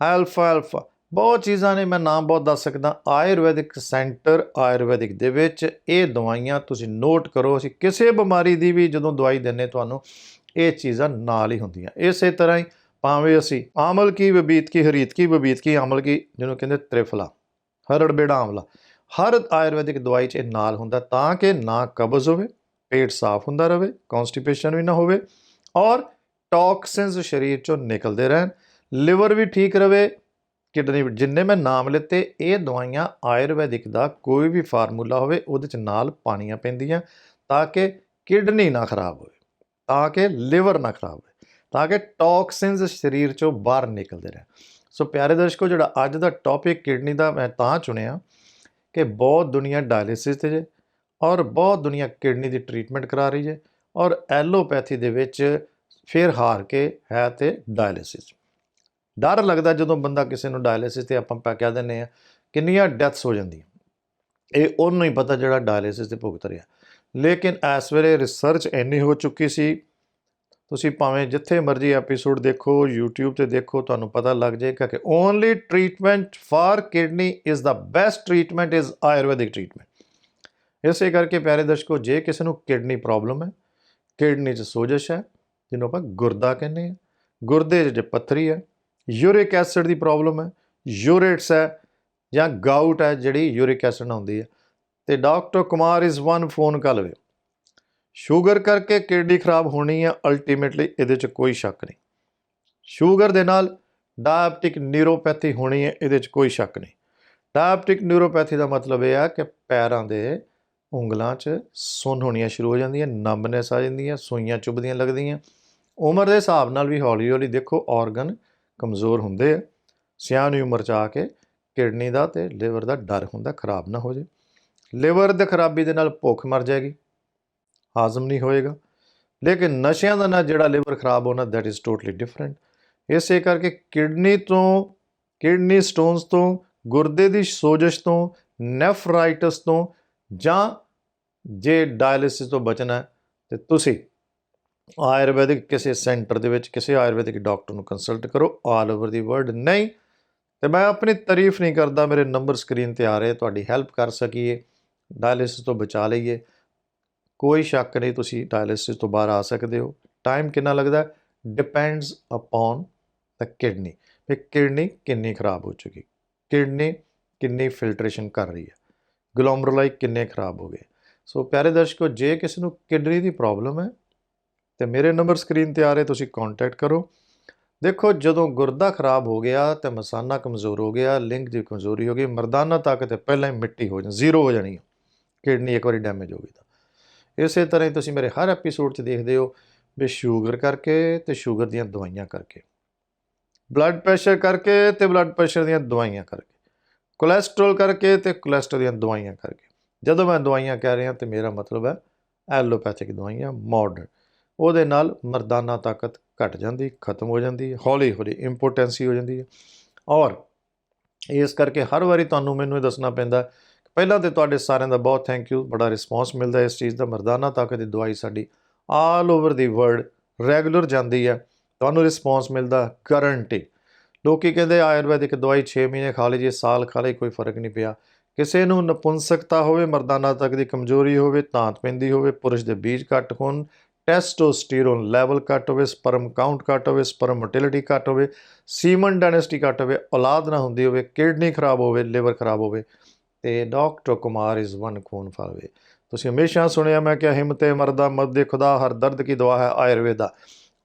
ਐਲਫਾ ਐਲਫਾ ਬਹੁਤ ਚੀਜ਼ਾਂ ਨੇ, ਮੈਂ ਨਾਮ ਬਹੁਤ ਦੱਸ ਸਕਦਾ। ਆਯੁਰਵੈਦਿਕ ਸੈਂਟਰ ਆਯੁਰਵੈਦਿਕ ਦੇ ਵਿੱਚ ਇਹ ਦਵਾਈਆਂ ਤੁਸੀਂ ਨੋਟ ਕਰੋ, ਅਸੀਂ ਕਿਸੇ ਬਿਮਾਰੀ ਦੀ ਵੀ ਜਦੋਂ ਦਵਾਈ ਦਿੰਨੇ ਤੁਹਾਨੂੰ, ਇਹ ਚੀਜ਼ਾਂ ਨਾਲ ਹੀ ਹੁੰਦੀਆਂ। ਇਸੇ ਤਰ੍ਹਾਂ ਹੀ ਭਾਵੇਂ ਅਸੀਂ ਆਮਲ ਕੀ ਬਬੀਤ ਕੀ, ਹਰੀਤ ਕੀ ਬਬੀਤ ਕੀ ਆਮਲ ਕੀ, ਜਿਹਨੂੰ ਕਹਿੰਦੇ ਤ੍ਰਿਫਲਾ, ਹਰੜ ਬੇੜਾ ਆਮਲਾ, ਹਰ ਆਯੁਰਵੈਦਿਕ ਦਵਾਈ 'ਚ ਇਹ ਨਾਲ ਹੁੰਦਾ ਤਾਂ ਕਿ ਨਾ ਕਬਜ਼ ਹੋਵੇ, ਪੇਟ ਸਾਫ਼ ਹੁੰਦਾ ਰਹੇ ਕਨਸਟੀਪੇਸ਼ਨ ਵੀ ਨਾ ਹੋਵੇ ਔਰ ਟੌਕਸਿਨਸ ਸਰੀਰ ਚੋਂ ਨਿਕਲਦੇ ਰਹਿਣ ਲਿਵਰ ਵੀ ਠੀਕ ਰਹੇ ਕਿਡਨੀ ਜਿੰਨੇ ਮੈਂ ਨਾਮ ਲਿੱਤੇ, ਇਹ ਦਵਾਈਆਂ ਆਯੁਰਵੈਦਿਕ ਦਾ ਕੋਈ ਵੀ ਫਾਰਮੂਲਾ ਹੋਵੇ, ਉਹਦੇ ਚ ਨਾਲ ਪਾਣੀਆਂ ਪੈਂਦੀਆਂ ਤਾਂ ਕਿ ਕਿਡਨੀ ਨਾ ਖਰਾਬ ਹੋਵੇ, ਤਾਂ ਕਿ ਲਿਵਰ ਨਾ ਖਰਾਬ ਹੋਵੇ, ਤਾਂ ਕਿ ਟੌਕਸਿਨਸ ਸਰੀਰ ਚੋਂ ਬਾਹਰ ਨਿਕਲਦੇ ਰਹਿਣ। ਸੋ ਪਿਆਰੇ ਦਰਸ਼ਕੋ, ਜਿਹੜਾ ਅੱਜ ਦਾ ਟੌਪਿਕ ਕਿਡਨੀ ਦਾ, ਮੈਂ ਤਾਂ ਚੁਣਿਆ ਕਿ ਬਹੁਤ ਦੁਨੀਆ ਡਾਇਲਿਸਿਸ ਤੇ ਜੇ ਔਰ ਬਹੁਤ ਦੁਨੀਆ ਕਿਡਨੀ ਦੀ ਟ੍ਰੀਟਮੈਂਟ ਕਰਾ ਰਹੀ ਹੈ ਔਰ ਐਲੋਪੈਥੀ ਦੇ ਵਿੱਚ ਫਿਰ ਹਾਰ ਕੇ ਹੈ ਤੇ ਡਾਇਲਿਸਿਸ ਡਰ ਲੱਗਦਾ ਜਦੋਂ ਬੰਦਾ ਕਿਸੇ ਨੂੰ ਡਾਇਲਿਸਿਸ ਤੇ ਆਪਾਂ ਪਾ ਕਹਿ ਦਿੰਦੇ ਆ ਕਿੰਨੀਆਂ ਡੈਥਸ ਹੋ ਜਾਂਦੀਆਂ। ਇਹ ਉਹਨੂੰ ਹੀ ਪਤਾ ਜਿਹੜਾ ਡਾਇਲਿਸਿਸ ਤੇ ਭੁਗਤ ਰਿਹਾ। ਲੇਕਿਨ ਇਸ ਵੇਲੇ ਰਿਸਰਚ ਇੰਨੀ ਹੋ ਚੁੱਕੀ ਸੀ, ਤੁਸੀਂ ਭਾਵੇਂ ਜਿੱਥੇ ਮਰਜ਼ੀ ਐਪੀਸੋਡ ਦੇਖੋ, YouTube ਤੇ ਦੇਖੋ, ਤੁਹਾਨੂੰ ਪਤਾ ਲੱਗ ਜਾਏਗਾ ਕਿ only treatment for kidney is the best treatment is Ayurvedic treatment ਇਸੇ ਕਰਕੇ ਪਿਆਰੇ ਦਰਸ਼ਕੋ, ਜੇ ਕਿਸੇ ਨੂੰ ਕਿਡਨੀ ਪ੍ਰੋਬਲਮ ਹੈ ਕਿਡਨੀ 'ਚ ਸੋਜਸ਼ ਹੈ, ਜਿਹਨੂੰ ਆਪਾਂ ਗੁਰਦਾ ਕਹਿੰਦੇ ਆ ਗੁਰਦੇ 'ਚ ਜੇ ਪੱਥਰੀ ਹੈ ਯੂਰਿਕ ਐਸਿਡ ਦੀ ਪ੍ਰੋਬਲਮ ਹੈ, ਯੂਰੇਟਸ ਹੈ ਜਾਂ ਗਾਊਟ ਹੈ ਜਿਹੜੀ ਯੂਰਿਕ ਐਸਿਡ ਨਾਲ ਹੁੰਦੀ ਹੈ। ਤੇ doctor Kumar is one phone ਕਰ ਲਵੇ। ਸ਼ੂਗਰ ਕਰਕੇ ਕਿਡਨੀ ਖਰਾਬ ਹੋਣੀ ਹੈ ਅਲਟੀਮੇਟਲੀ ਇਹਦੇ 'ਚ ਕੋਈ ਸ਼ੱਕ ਨਹੀਂ। ਸ਼ੂਗਰ ਦੇ ਨਾਲ ਡਾਇਬਟਿਕ ਨਿਊਰੋਪੈਥੀ ਹੋਣੀ ਹੈ, ਇਹਦੇ 'ਚ ਕੋਈ ਸ਼ੱਕ ਨਹੀਂ। ਡਾਇਬਟਿਕ ਨਿਊਰੋਪੈਥੀ ਦਾ ਮਤਲਬ ਇਹ ਆ ਕਿ ਪੈਰਾਂ ਦੇ ਉਂਗਲਾਂ 'ਚ ਸੁੰਨ ਹੋਣੀਆਂ ਸ਼ੁਰੂ ਹੋ ਜਾਂਦੀਆਂ ਨੰਬਨੈਸ ਆ ਜਾਂਦੀਆਂ ਸੂਈਆਂ ਚੁਭਦੀਆਂ ਲੱਗਦੀਆਂ। ਉਮਰ ਦੇ ਹਿਸਾਬ ਨਾਲ ਵੀ ਹੌਲੀ ਹੌਲੀ ਦੇਖੋ ਆਰਗਨ ਕਮਜ਼ੋਰ ਹੁੰਦੇ ਆ। ਸਿਆਣੀ ਉਮਰ ਚ ਆ ਕੇ ਕਿਡਨੀ ਦਾ ਤੇ ਲਿਵਰ ਦਾ ਡਰ ਹੁੰਦਾ, ਖਰਾਬ ਨਾ ਹੋ ਜੇ। ਲਿਵਰ ਦੇ ਖਰਾਬੀ ਦੇ ਨਾਲ ਭੁੱਖ ਮਰ ਜਾਏਗੀ, ਹਾਜ਼ਮ ਨਹੀਂ ਹੋਏਗਾ। ਲੇਕਿਨ ਨਸ਼ਿਆਂ ਦਾ ਨਾ ਜਿਹੜਾ ਲਿਵਰ ਖਰਾਬ ਹੋਣਾ ਦੈਟ ਇਜ਼ ਟੋਟਲੀ ਡਿਫਰੈਂਟ ਇਸੇ ਕਰਕੇ ਕਿਡਨੀ ਤੋਂ, ਕਿਡਨੀ ਸਟੋਨਸ ਤੋਂ, ਗੁਰਦੇ ਦੀ ਸੋਜਸ਼ ਤੋਂ ਨੈਫਰਾਈਟਸ ਤੋਂ ਜਾਂ ਜੇ ਡਾਇਲਿਸਿਸ ਤੋਂ ਬਚਣਾ ਹੈ, ਤੇ ਤੁਸੀਂ ਆਯੁਰਵੈਦਿਕ ਕਿਸੇ ਸੈਂਟਰ ਦੇ ਵਿੱਚ ਕਿਸੇ ਆਯੁਰਵੈਦਿਕ ਡਾਕਟਰ ਨੂੰ ਕੰਸਲਟ ਕਰੋ ਆਲ ਓਵਰ ਦੀ ਵਰਲਡ ਨਹੀਂ। ਤੇ ਮੈਂ ਆਪਣੀ ਤਾਰੀਫ ਨਹੀਂ ਕਰਦਾ, ਮੇਰੇ ਨੰਬਰ ਸਕਰੀਨ ਤੇ ਆ ਰਹੇ, ਤੁਹਾਡੀ ਹੈਲਪ ਕਰ ਸਕੀਏ ਡਾਇਲਿਸਿਸ ਤੋਂ ਬਚਾ ਲਈਏ। ਕੋਈ ਸ਼ੱਕ ਨਹੀਂ, ਤੁਸੀਂ ਡਾਇਲਿਸਿਸ ਤੋਂ ਬਾਹਰ ਆ ਸਕਦੇ ਹੋ। ਟਾਈਮ ਕਿੰਨਾ ਲੱਗਦਾ? ਡਿਪੈਂਡਸ ਅਪਨ ਦ ਕਿਡਨੀ ਵੀ ਕਿਡਨੀ ਕਿੰਨੀ ਖਰਾਬ ਹੋ ਚੁੱਕੀ। ਕਿਡਨੀ ਕਿੰਨੀ ਫਿਲਟਰੇਸ਼ਨ ਕਰ ਰਹੀ ਹੈ। ਗਲੋਮਰੁਲਾਈ ਕਿੰਨੇ ਖਰਾਬ ਹੋ ਗਏ। ਸੋ ਪਿਆਰੇ ਦਰਸ਼ਕੋ, ਜੇ ਕਿਸੇ ਨੂੰ ਕਿਡਨੀ ਦੀ ਪ੍ਰੋਬਲਮ ਹੈ ਤੇ ਮੇਰੇ ਨੰਬਰ ਸਕਰੀਨ ਤੇ ਆ ਰਹੇ, ਤੁਸੀਂ ਕੰਟੈਕਟ ਕਰੋ। ਦੇਖੋ, ਜਦੋਂ ਗੁਰਦਾ ਖਰਾਬ ਹੋ ਗਿਆ ਤੇ ਮਸਾਨਾ ਕਮਜ਼ੋਰ ਹੋ ਗਿਆ, ਲਿੰਗ ਦੀ ਕਮਜ਼ੋਰੀ ਹੋ ਗਈ, ਮਰਦਾਨਾ ਤਾਕਤ ਤੇ ਪਹਿਲਾਂ ਹੀ ਮਿੱਟੀ ਹੋ ਜਾਣੀ ਜ਼ੀਰੋ ਹੋ ਜਾਣੀ ਕਿਡਨੀ ਇੱਕ ਵਾਰੀ ਡੈਮੇਜ ਹੋ ਗਈ ਤਾਂ। ਇਸੇ ਤਰ੍ਹਾਂ ਹੀ ਤੁਸੀਂ ਮੇਰੇ ਹਰ ਐਪੀਸੋਡ 'ਚ ਦੇਖਦੇ ਹੋ ਵੀ ਸ਼ੂਗਰ ਕਰਕੇ ਤੇ ਸ਼ੂਗਰ ਦੀਆਂ ਦਵਾਈਆਂ ਕਰਕੇ। ਬਲੱਡ ਪ੍ਰੈਸ਼ਰ ਕਰਕੇ ਤੇ ਬਲੱਡ ਪ੍ਰੈਸ਼ਰ ਦੀਆਂ ਦਵਾਈਆਂ ਕਰਕੇ। ਕੋਲੇਸਟ੍ਰੋਲ ਕਰਕੇ ਤੇ ਕੋਲੇਸਟ੍ਰੋਲ ਦੀਆਂ ਦਵਾਈਆਂ ਕਰਕੇ। ਜਦੋਂ ਮੈਂ ਦਵਾਈਆਂ ਕਹਿ ਰਿਹਾ ਤੇ ਮੇਰਾ ਮਤਲਬ ਹੈ ਐਲੋਪੈਥਿਕ ਦਵਾਈਆਂ ਮਾਡਰਨ ਉਹਦੇ ਨਾਲ ਮਰਦਾਨਾ ਤਾਕਤ ਘਟ ਜਾਂਦੀ, ਖਤਮ ਹੋ ਜਾਂਦੀ ਹੈ ਹੌਲੀ ਹੌਲੀ ਇੰਪੋਟੈਂਸੀ ਹੋ ਜਾਂਦੀ ਹੈ। ਔਰ ਇਸ ਕਰਕੇ ਹਰ ਵਾਰੀ ਤੁਹਾਨੂੰ ਮੈਨੂੰ ਇਹ ਦੱਸਣਾ ਪੈਂਦਾ ਪਹਿਲਾਂ ਤੇ ਤੁਹਾਡੇ ਸਾਰਿਆਂ ਦਾ ਬਹੁਤ ਥੈਂਕ ਯੂ ਬੜਾ ਰਿਸਪੌਂਸ ਮਿਲਦਾ ਇਸ ਚੀਜ਼ ਦਾ। ਮਰਦਾਨਾ ਤਾਕਤ ਦੀ ਦਵਾਈ ਸਾਡੀ all over the world regular ਜਾਂਦੀ ਹੈ। ਤੁਹਾਨੂੰ ਰਿਸਪੌਂਸ ਮਿਲਦਾ ਗਾਰੰਟੀ ਲੋਕੀ ਕਹਿੰਦੇ ਆਯੁਰਵੈਦਿਕ ਦਵਾਈ 6 ਮਹੀਨੇ ਖਾ ਲਈ ਜੇ ਸਾਲ ਖਾ ਲਈ ਕੋਈ ਫ਼ਰਕ ਨਹੀਂ ਪਿਆ। ਕਿਸੇ ਨੂੰ ਨਪੁੰਸਕਤਾ ਹੋਵੇ, ਮਰਦਾਨਾ ਤੱਕ ਦੀ ਕਮਜ਼ੋਰੀ ਹੋਵੇ, ਤਾਂਤ ਪੈਂਦੀ ਹੋਵੇ, ਪੁਰਸ਼ ਦੇ ਬੀਜ ਘੱਟ ਹੋਣ ਟੈਸਟੋਸਟੀਰੋਨ ਲੈਵਲ ਘੱਟ ਹੋਵੇ, ਸਪਰਮ ਕਾਊਂਟ ਘੱਟ ਹੋਵੇ, ਸਪਰਮ ਮੋਟਿਲਿਟੀ ਘੱਟ ਹੋਵੇ, ਸੀਮਨ ਡਾਇਨੈਸਟੀ ਘੱਟ ਹੋਵੇ, ਔਲਾਦ ਨਾ ਹੁੰਦੀ ਹੋਵੇ, ਕਿਡਨੀ ਖਰਾਬ ਹੋਵੇ, ਲਿਵਰ ਖਰਾਬ ਹੋਵੇ, ਤੇ ਡਾਕਟਰ ਕੁਮਾਰ ਇਜ਼ ਵਨ ਖੂਨ ਫਾਲਵੇ। ਤੁਸੀਂ ਹਮੇਸ਼ਾ ਸੁਣਿਆ, ਮੈਂ ਕਿ ਹਿੰਮਤੇ ਮਰਦਾ ਮਰਦੇ ਖੁਦਾ, ਹਰ ਦਰਦ ਕੀ ਦਵਾ ਹੈ ਆਯੁਰਵੇਦਾ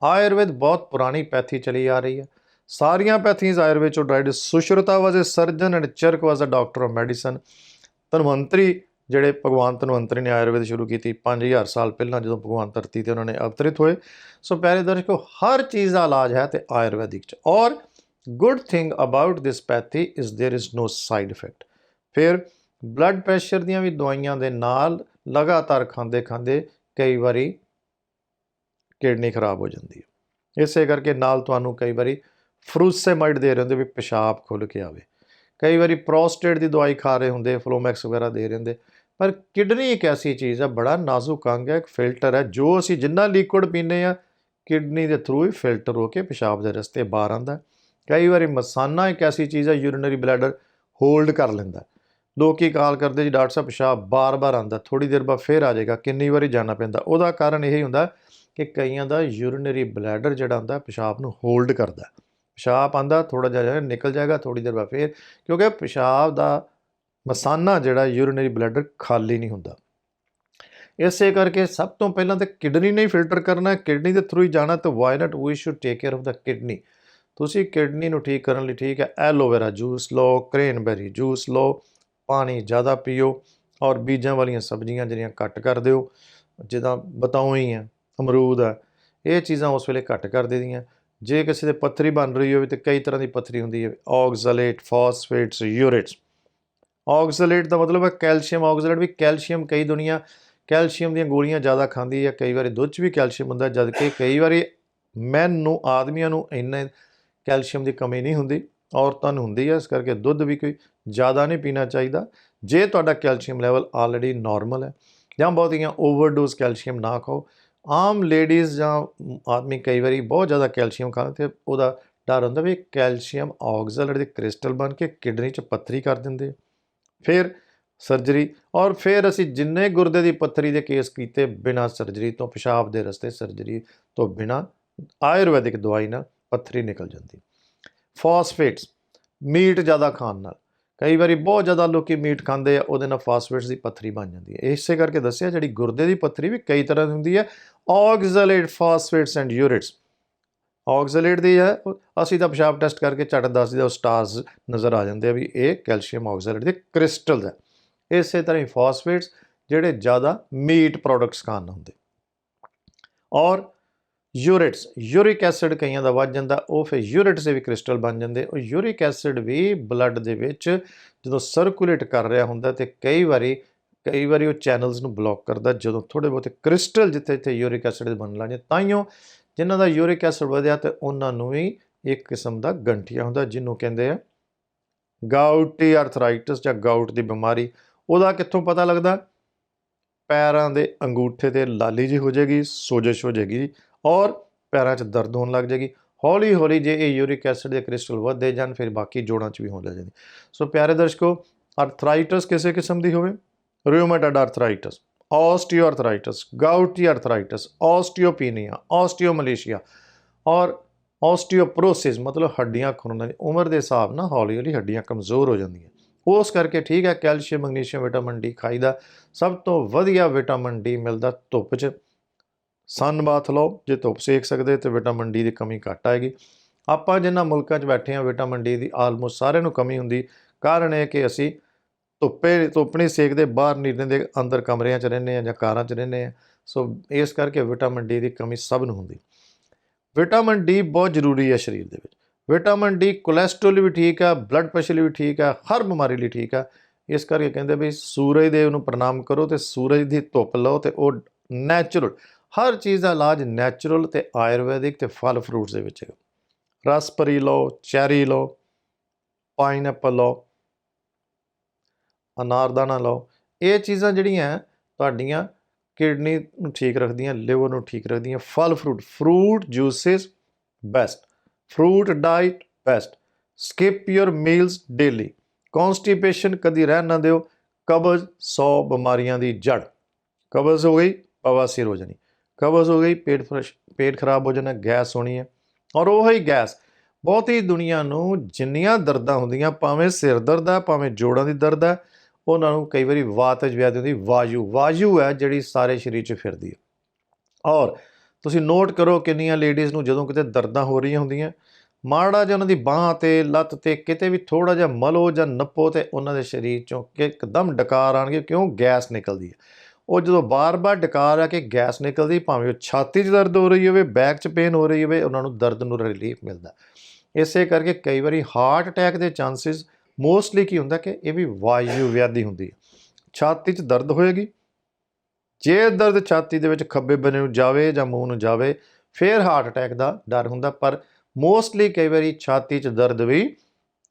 ਆਯੁਰਵੇਦ ਬਹੁਤ ਪੁਰਾਣੀ ਪੈਥੀ ਚਲੀ ਆ ਰਹੀ ਹੈ। ਸਾਰੀਆਂ ਪੈਥੀਜ਼ ਆਯੁਰਵੇਦ ਚੋਂ derived Sushruta was a surgeon and Charak was a doctor of medicine Dhanvantari ਜਿਹੜੇ ਭਗਵਾਨ ਧਨਵੰਤਰੀ ਨੇ ਆਯੁਰਵੇਦ ਸ਼ੁਰੂ ਕੀਤੀ 5000 ਸਾਲ ਪਹਿਲਾਂ ਜਦੋਂ ਭਗਵਾਨ ਧਰਤੀ ਤੇ ਉਹਨਾਂ ਨੇ ਅਵਤਰਿਤ ਹੋਏ ਸੋ ਪਿਆਰੇ ਦਰਸ਼ਕੋ ਹਰ ਚੀਜ਼ ਦਾ ਇਲਾਜ ਹੈ ਤੇ ਆਯੁਰਵੈਦਿਕ ਚ ਔਰ good thing about this pathy is there is no side effect ਫਿਰ ਬਲੱਡ ਪ੍ਰੈਸ਼ਰ ਦੀਆਂ ਵੀ ਦਵਾਈਆਂ ਦੇ ਨਾਲ ਲਗਾਤਾਰ ਖਾਂਦੇ ਖਾਂਦੇ ਕਈ ਵਾਰੀ ਕਿਡਨੀ ਖਰਾਬ ਹੋ ਜਾਂਦੀ ਹੈ ਇਸੇ ਕਰਕੇ ਨਾਲ ਤੁਹਾਨੂੰ ਕਈ ਵਾਰੀ ਫਰੂਸੇਮਾਈਡ ਦੇ ਰਹੇ ਹੁੰਦੇ ਵੀ ਪਿਸ਼ਾਬ ਖੁੱਲ ਕੇ ਆਵੇ ਕਈ ਵਾਰੀ ਪ੍ਰੋਸਟੇਟ ਦੀ ਦਵਾਈ ਖਾ ਰਹੇ ਹੁੰਦੇ ਫਲੋਮੈਕਸ ਵਗੈਰਾ ਦੇ ਰਹੇ ਹੁੰਦੇ ਪਰ ਕਿਡਨੀ ਇੱਕ ਐਸੀ ਚੀਜ਼ ਹੈ ਬੜਾ ਨਾਜ਼ੁਕ ਅੰਗ ਹੈ, ਇੱਕ ਫਿਲਟਰ ਹੈ, ਜੋ ਅਸੀਂ ਜਿੰਨਾ ਲਿਕੁਇਡ ਪੀਂਦੇ ਆ ਕਿਡਨੀ ਦੇ ਥਰੂ ਹੀ ਫਿਲਟਰ ਹੋ ਕੇ ਪਿਸ਼ਾਬ ਦੇ ਰਸਤੇ ਬਾਹਰ ਆਉਂਦਾ ਕਈ ਵਾਰੀ ਮਸਾਨਾ ਇੱਕ ਐਸੀ ਚੀਜ਼ ਹੈ ਯੂਰੀਨਰੀ ਬਲੈਡਰ ਹੋਲਡ ਕਰ ਲੈਂਦਾ ਹੈ। ਲੋਕੀ ਕਾਲ ਕਰਦੇ ਜੀ, ਡਾਕਟਰ ਸਾਹਿਬ, ਪਿਸ਼ਾਬ ਬਾਰ-ਬਾਰ ਆਉਂਦਾ ਥੋੜੀ ਦੇਰ ਬਾਅਦ ਫੇਰ ਆ ਜਾਏਗਾ, ਕਿੰਨੀ ਵਾਰੀ ਜਾਣਾ ਪੈਂਦਾ ਉਹਦਾ ਕਾਰਨ ਇਹ ਹੀ ਹੁੰਦਾ ਕਿ ਕਈਆਂ ਦਾ ਯੂਰੀਨਰੀ ਬਲੈਡਰ ਜਿਹੜਾ ਹੁੰਦਾ ਪਿਸ਼ਾਬ ਨੂੰ ਹੋਲਡ ਕਰਦਾ ਹੈ। ਪਿਸ਼ਾਬ ਆਂਦਾ ਥੋੜਾ ਜਿਹਾ ਨਿਕਲ ਜਾਏਗਾ ਥੋੜੀ ਦੇਰ ਬਾਅਦ ਫੇਰ, ਕਿਉਂਕਿ ਪਿਸ਼ਾਬ ਦਾ ਮਸਾਨਾ ਜਿਹੜਾ ਯੂਰੀਨਰੀ ਬਲੈਡਰ ਖਾਲੀ ਨਹੀਂ ਹੁੰਦਾ। ਇਸੇ ਕਰਕੇ ਸਭ ਤੋਂ ਪਹਿਲਾਂ ਤਾਂ ਕਿਡਨੀ ਨੇ ਫਿਲਟਰ ਕਰਨਾ, ਕਿਡਨੀ ਦੇ ਥਰੂ ਹੀ ਜਾਣਾ ਤਾਂ why not we should take care of the kidney. ਤੁਸੀਂ ਕਿਡਨੀ ਨੂੰ ਠੀਕ ਕਰਨ ਲਈ ਠੀਕ ਹੈ, ਐਲੋਵੇਰਾ ਜੂਸ ਲਓ, ਕ੍ਰੇਨਬੈਰੀ ਜੂਸ ਲਓ, ਪਾਣੀ ਜ਼ਿਆਦਾ ਪੀਓ ਔਰ ਬੀਜਾਂ ਵਾਲੀਆਂ ਸਬਜ਼ੀਆਂ ਜਿਹੜੀਆਂ ਘੱਟ ਕਰ ਦਿਓ, ਜਿੱਦਾਂ ਬਤਾਉਂ ਹੀ ਹੈ, ਅਮਰੂਦ ਹੈ, ਇਹ ਚੀਜ਼ਾਂ ਉਸ ਵੇਲੇ ਘੱਟ ਕਰ ਦੇਦੀਆਂ ਜੇ ਕਿਸੇ ਦੇ ਪੱਥਰੀ ਬਣ ਰਹੀ ਹੋਵੇ ਤੇ ਕਈ ਤਰ੍ਹਾਂ ਦੀ ਪੱਥਰੀ ਹੁੰਦੀ ਹੈ ਆਕਜ਼ਲੇਟ ਫਾਸਫੇਟਸ, ਯੂਰੇਟਸ। ਆਕਜ਼ਲੇਟ ਦਾ ਮਤਲਬ ਹੈ ਕੈਲਸ਼ੀਅਮ ਆਕਜ਼ਲੇਟ ਵੀ ਕੈਲਸ਼ੀਅਮ ਕਈ ਦੁਨੀਆ ਕੈਲਸ਼ੀਅਮ ਦੀਆਂ ਗੋਲੀਆਂ ਜ਼ਿਆਦਾ ਖਾਂਦੀ ਹੈ, ਕਈ ਵਾਰੀ ਦੁੱਧ 'ਚ ਵੀ ਕੈਲਸ਼ੀਅਮ ਹੁੰਦਾ ਜਦ ਕਿ ਕਈ ਵਾਰੀ ਮੈਨ ਨੂੰ, ਆਦਮੀਆਂ ਨੂੰ ਇੰਨੇ ਕੈਲਸ਼ੀਅਮ ਦੀ ਕਮੀ ਨਹੀਂ ਹੁੰਦੀ, ਔਰਤਾਂ ਨੂੰ ਹੁੰਦੀ ਹੈ, ਇਸ ਕਰਕੇ ਦੁੱਧ ਵੀ ਕੋਈ ਜ਼ਿਆਦਾ ਨਹੀਂ ਪੀਣਾ ਚਾਹੀਦਾ। ਜੇ ਤੁਹਾਡਾ ਕੈਲਸ਼ੀਅਮ ਲੈਵਲ ਆਲਰੇਡੀ ਨਾਰਮਲ ਹੈ, ਜਾਂ ਬਹੁਤੀਆਂ ਓਵਰਡੋਜ਼ ਕੈਲਸ਼ੀਅਮ ਨਾ ਖਾਓ, ਆਮ ਲੇਡੀਜ਼ ਜਾਂ ਆਦਮੀ ਕਈ ਵਾਰੀ ਬਹੁਤ ਜ਼ਿਆਦਾ ਕੈਲਸ਼ੀਅਮ ਖਾਂਦੇ ਤੇ ਉਹਦਾ ਡਰ ਹੁੰਦਾ ਵੀ ਕੈਲਸ਼ੀਅਮ ਆਕਜ਼ਲੇਟ ਦੇ ਕ੍ਰਿਸਟਲ ਬਣ ਕੇ ਕਿਡਨੀ 'ਚ ਪੱਥਰੀ ਕਰ ਦਿੰਦੇ ਫਿਰ ਸਰਜਰੀ ਔਰ ਫਿਰ ਅਸੀਂ ਜਿੰਨੇ ਗੁਰਦੇ ਦੀ ਪੱਥਰੀ ਦੇ ਕੇਸ ਕੀਤੇ ਬਿਨਾ ਸਰਜਰੀ ਤੋਂ, ਪਿਸ਼ਾਬ ਦੇ ਰਸਤੇ ਸਰਜਰੀ ਤੋਂ ਬਿਨਾ ਆਯੁਰਵੈਦਿਕ ਦਵਾਈ ਨਾਲ ਪੱਥਰੀ ਨਿਕਲ ਜਾਂਦੀ। ਫਾਸਫੇਟਸ ਮੀਟ ਜ਼ਿਆਦਾ ਖਾਣ ਨਾਲ। ਕਈ ਵਾਰੀ ਬਹੁਤ ਜ਼ਿਆਦਾ ਲੋਕੀ ਮੀਟ ਖਾਂਦੇ ਆ, ਉਹਦੇ ਨਾਲ ਫਾਸਫੇਟਸ ਦੀ ਪੱਥਰੀ ਬਣ ਜਾਂਦੀ ਹੈ। ਇਸੇ ਕਰਕੇ ਦੱਸਿਆ, ਜਿਹੜੀ ਗੁਰਦੇ ਦੀ ਪੱਥਰੀ ਵੀ ਕਈ ਤਰ੍ਹਾਂ ਦੀ ਹੁੰਦੀ ਹੈ ਆਕਜ਼ਲੇਟ ਫਾਸਫੇਟਸ ਐਂਡ ਯੂਰਿਟਸ ਆਕਜ਼ਲੇਟ ਦੀ ਹੈ ਅਸੀਂ ਤਾਂ ਪਿਸ਼ਾਬ ਟੈਸਟ ਕਰਕੇ ਝਟ ਦੱਸ ਦਿੰਦੇ ਉਹ ਸਟਾਰਸ ਨਜ਼ਰ ਆ ਜਾਂਦੇ ਆ ਵੀ ਇਹ ਕੈਲਸ਼ੀਅਮ ਆਕਜ਼ਲੇਟ ਦੇ ਕ੍ਰਿਸਟਲਸ ਹੈ। ਇਸੇ ਤਰ੍ਹਾਂ ਹੀ ਫਾਸਫੇਟਸ ਜਿਹੜੇ ਜ਼ਿਆਦਾ ਮੀਟ ਪ੍ਰੋਡਕਟਸ ਖਾਣ ਹੁੰਦੇ। ਔਰ ਯੂਰਿਟਸ, ਯੂਰਿਕ ਐਸਿਡ ਕਈਆਂ ਦਾ ਵੱਧ ਜਾਂਦਾ, ਉਹ ਫਿਰ ਯੂਰਿਟਸ ਦੇ ਵੀ ਕ੍ਰਿਸਟਲ ਬਣ ਜਾਂਦੇ। ਉਹ ਯੂਰਿਕ ਐਸਿਡ ਵੀ ਬਲੱਡ ਦੇ ਵਿੱਚ ਜਦੋਂ ਸਰਕੂਲੇਟ ਕਰ ਰਿਹਾ ਹੁੰਦਾ ਤੇ ਕਈ ਵਾਰੀ ਕਈ ਵਾਰੀ ਉਹ ਚੈਨਲਸ ਨੂੰ ਬਲੌਕ ਕਰਦਾ, ਜਦੋਂ ਥੋੜੇ ਬਹੁਤੇ ਕ੍ਰਿਸਟਲ ਜਿੱਥੇ ਜਿੱਥੇ ਯੂਰਿਕ ਐਸਿਡ ਦੇ ਬਣਨ ਲੱਗ ਜਾਂਦੇ ਤਾਈਓ ਜਿਨ੍ਹਾਂ ਦਾ ਯੂਰਿਕ ਐਸਿਡ ਵਧਿਆ ਤੇ ਉਹਨਾਂ ਨੂੰ ਵੀ ਇੱਕ ਕਿਸਮ ਦਾ ਗੰਠੀਆ ਹੁੰਦਾ, ਜਿਹਨੂੰ ਕਹਿੰਦੇ ਆ ਗਾਊਟੀ ਆਰਥਰਾਈਟਿਸ ਜਾਂ ਗਾਊਟ ਦੀ ਬਿਮਾਰੀ। ਉਹਦਾ ਕਿੱਥੋਂ ਪਤਾ ਲੱਗਦਾ? ਪੈਰਾਂ ਦੇ ਅੰਗੂਠੇ ਤੇ ਲਾਲੀ ਜੀ ਹੋ ਜਾਏਗੀ, ਸੋਜਸ਼ ਹੋ ਜਾਏਗੀ ਔਰ ਪੈਰਾਂ 'ਚ ਦਰਦ ਹੋਣ ਲੱਗ ਜਾਏਗੀ। ਹੌਲੀ ਹੌਲੀ ਜੇ ਇਹ ਯੂਰਿਕ ਐਸਿਡ ਦੇ ਕ੍ਰਿਸਟਲ ਵੱਧਦੇ ਜਾਣ, ਫਿਰ ਬਾਕੀ ਜੋੜਾਂ 'ਚ ਵੀ ਹੋਣ ਲੱਗ ਜਾਂਦੀ। ਸੋ ਪਿਆਰੇ ਦਰਸ਼ਕੋ ਆਰਥਰਾਈਟਿਸ ਕਿਸੇ ਕਿਸਮ ਦੀ ਹੋਵੇ? ਰਿਊਮੇਟਡ ਆਰਥਰਾਈਟਿਸ ਆਸਟੀਓਆਰਥਰਾਈਟਿਸ ਗਾਊਟੀ ਆਰਥਰਾਈਟਿਸ ਆਸਟੀਓਪੀਨੀਆ ਆਸਟੀਓਮਲੇਸ਼ੀਆ ਔਰ ਆਸਟੀਓਪਰੋਸਿਸ ਮਤਲਬ ਹੱਡੀਆਂ ਖੁਰਨਾ ਦੀ ਉਮਰ ਦੇ ਹਿਸਾਬ ਨਾਲ ਹੌਲੀ ਹੌਲੀ ਹੱਡੀਆਂ ਕਮਜ਼ੋਰ ਹੋ ਜਾਂਦੀਆਂ। ਉਸ ਕਰਕੇ ਠੀਕ ਹੈ, ਕੈਲਸ਼ੀਅਮ, ਮੈਗਨੀਸ਼ੀਅਮ, ਵਿਟਾਮਿਨ ਡੀ ਖਾਈਦਾ ਸਭ ਤੋਂ ਵਧੀਆ ਵਿਟਾਮਿਨ ਡੀ ਮਿਲਦਾ ਧੁੱਪ 'ਚ। ਸਨ ਬਾਥ ਲਓ, ਜੇ ਧੁੱਪ ਸੇਕ ਸਕਦੇ ਤੇ ਵਿਟਾਮਿਨ ਡੀ ਦੀ ਕਮੀ ਘੱਟ ਆਏਗੀ। ਆਪਾਂ ਜਿਨ੍ਹਾਂ ਮੁਲਕਾਂ 'ਚ ਬੈਠੇ ਹਾਂ, ਵਿਟਾਮਿਨ ਡੀ ਦੀ ਆਲਮੋਸਟ ਸਾਰਿਆਂ ਨੂੰ ਕਮੀ ਹੁੰਦੀ। ਕਾਰਨ ਇਹ ਕਿ ਅਸੀਂ ਧੁੱਪੇ ਧੁੱਪ ਨਹੀਂ ਸੇਕਦੇ ਬਾਹਰ ਨਹੀਂ ਰਹਿੰਦੇ ਅੰਦਰ ਕਮਰਿਆਂ 'ਚ ਰਹਿੰਦੇ ਆ ਜਾਂ ਕਾਰਾਂ 'ਚ ਰਹਿੰਦੇ ਆ ਸੋ ਇਸ ਕਰਕੇ ਵਿਟਾਮਿਨ ਡੀ ਦੀ ਕਮੀ ਸਭ ਨੂੰ ਹੁੰਦੀ। ਵਿਟਾਮਿਨ ਡੀ ਬਹੁਤ ਜ਼ਰੂਰੀ ਹੈ ਸਰੀਰ ਦੇ ਵਿੱਚ। ਵਿਟਾਮਿਨ ਡੀ ਕੋਲੇਸਟ੍ਰੋਲ ਲਈ ਵੀ ਠੀਕ ਆ, ਬਲੱਡ ਪ੍ਰੈਸ਼ਰ ਲਈ ਵੀ ਠੀਕ ਹੈ ਹਰ ਬਿਮਾਰੀ ਲਈ ਠੀਕ ਆ। ਇਸ ਕਰਕੇ ਕਹਿੰਦੇ ਵੀ ਸੂਰਜ ਦੇਵ ਨੂੰ ਪ੍ਰਣਾਮ ਕਰੋ ਤੇ ਸੂਰਜ ਦੀ ਧੁੱਪ ਲਓ ਤੇ ਉਹ ਨੈਚੁਰਲ, ਹਰ ਚੀਜ਼ ਦਾ ਇਲਾਜ ਨੈਚੁਰਲ ਤੇ ਆਯੁਰਵੈਦਿਕ ਤੇ ਫਲ ਫਰੂਟਸ ਦੇ ਵਿੱਚ ਹੈ ਰਸਪਰੀ ਲਓ, ਚੈਰੀ ਲਓ, ਪਾਈਨਐਪਲ ਲਓ ਅਨਾਰਦਾਨਾ ਲਓ। ਇਹ ਚੀਜ਼ਾਂ ਜਿਹੜੀਆਂ ਤੁਹਾਡੀਆਂ ਕਿਡਨੀ ਨੂੰ ਠੀਕ ਰੱਖਦੀਆਂ, ਲਿਵਰ ਨੂੰ ਠੀਕ ਰੱਖਦੀਆਂ, ਫਲ, fruit fruit juices best, fruit diet best, skip your meals daily, constipation ਕਦੀ ਰਹਿਣ ਨਾ ਦਿਓ, ਕਬਜ਼ 100 ਬਿਮਾਰੀਆਂ ਦੀ ਜੜ ਕਬਜ਼ ਹੋ ਗਈ ਬਵਾਸੀਰ ਹੋ ਜਾਣੀ। ਕਬਜ਼ ਹੋ ਗਈ, ਪੇਟ ਫਰਸ਼, ਪੇਟ ਖਰਾਬ ਹੋ ਜਾਣਾ, ਗੈਸ ਹੋਣੀ ਹੈ। ਔਰ ਉਹ ਹੀ ਗੈਸ, ਬਹੁਤੀ ਦੁਨੀਆ ਨੂੰ ਜਿੰਨੀਆਂ ਦਰਦਾਂ ਹੁੰਦੀਆਂ, ਭਾਵੇਂ ਸਿਰ ਦਰਦ ਹੈ, ਭਾਵੇਂ ਜੋੜਾਂ ਦੀ ਦਰਦ ਹੈ ਉਹਨਾਂ ਨੂੰ ਕਈ ਵਾਰੀ ਵਾਤਜ ਵਿਆਧੀ ਹੁੰਦੀ ਵਾਯੂ ਵਾਯੂ ਹੈ ਜਿਹੜੀ ਸਾਰੇ ਸਰੀਰ 'ਚ ਫਿਰਦੀ ਹੈ। ਔਰ ਤੁਸੀਂ ਨੋਟ ਕਰੋ ਕਿੰਨੀਆਂ ਲੇਡੀਜ਼ ਨੂੰ ਜਦੋਂ ਕਿਤੇ ਦਰਦਾਂ ਹੋ ਰਹੀਆਂ ਹੁੰਦੀਆਂ, ਮਾੜਾ ਜਿਹਾ ਉਹਨਾਂ ਦੀ ਬਾਹ ਤੇ, ਲੱਤ ਤੇ ਕਿਤੇ ਵੀ ਥੋੜਾ ਜਿਹਾ ਮਲੋ ਜਾਂ ਨੱਪੋ ਤੇ ਉਹਨਾਂ ਦੇ ਸਰੀਰ ਚੋਂ ਕਿ ਇੱਕਦਮ ਡਕਾਰ ਆਣਗੇ ਕਿਉਂ? ਗੈਸ ਨਿਕਲਦੀ ਹੈ। ਉਹ ਜਦੋਂ ਬਾਰ-ਬਾਰ ਡਕਾਰ ਆ ਕੇ ਗੈਸ ਨਿਕਲਦੀ, ਭਾਵੇਂ ਉਹ ਛਾਤੀ 'ਚ ਦਰਦ ਹੋ ਰਹੀ ਹੋਵੇ, ਬੈਕ 'ਚ ਪੇਨ ਹੋ ਰਹੀ ਹੋਵੇ, ਉਹਨਾਂ ਨੂੰ ਦਰਦ ਨੂੰ ਰਿਲੀਫ ਮਿਲਦਾ। ਇਸੇ ਕਰਕੇ ਕਈ ਵਾਰੀ ਹਾਰਟ ਅਟੈਕ ਦੇ ਚਾਂਸਸ ਮੋਸਟਲੀ ਕੀ ਹੁੰਦਾ ਕਿ ਇਹ ਵੀ ਵਾਯੂ ਵਿਆਧੀ ਹੁੰਦੀ ਹੈ। ਛਾਤੀ 'ਚ ਦਰਦ ਹੋਏਗੀ। ਜੇ ਦਰਦ ਛਾਤੀ ਦੇ ਵਿੱਚ ਖੱਬੇ ਬੰਨੇ ਨੂੰ ਜਾਵੇ ਜਾਂ ਮੂੰਹ ਨੂੰ ਜਾਵੇ, ਫਿਰ ਹਾਰਟ ਅਟੈਕ ਦਾ ਡਰ ਹੁੰਦਾ, ਪਰ ਮੋਸਟਲੀ ਕਈ ਵਾਰੀ ਛਾਤੀ 'ਚ ਦਰਦ ਵੀ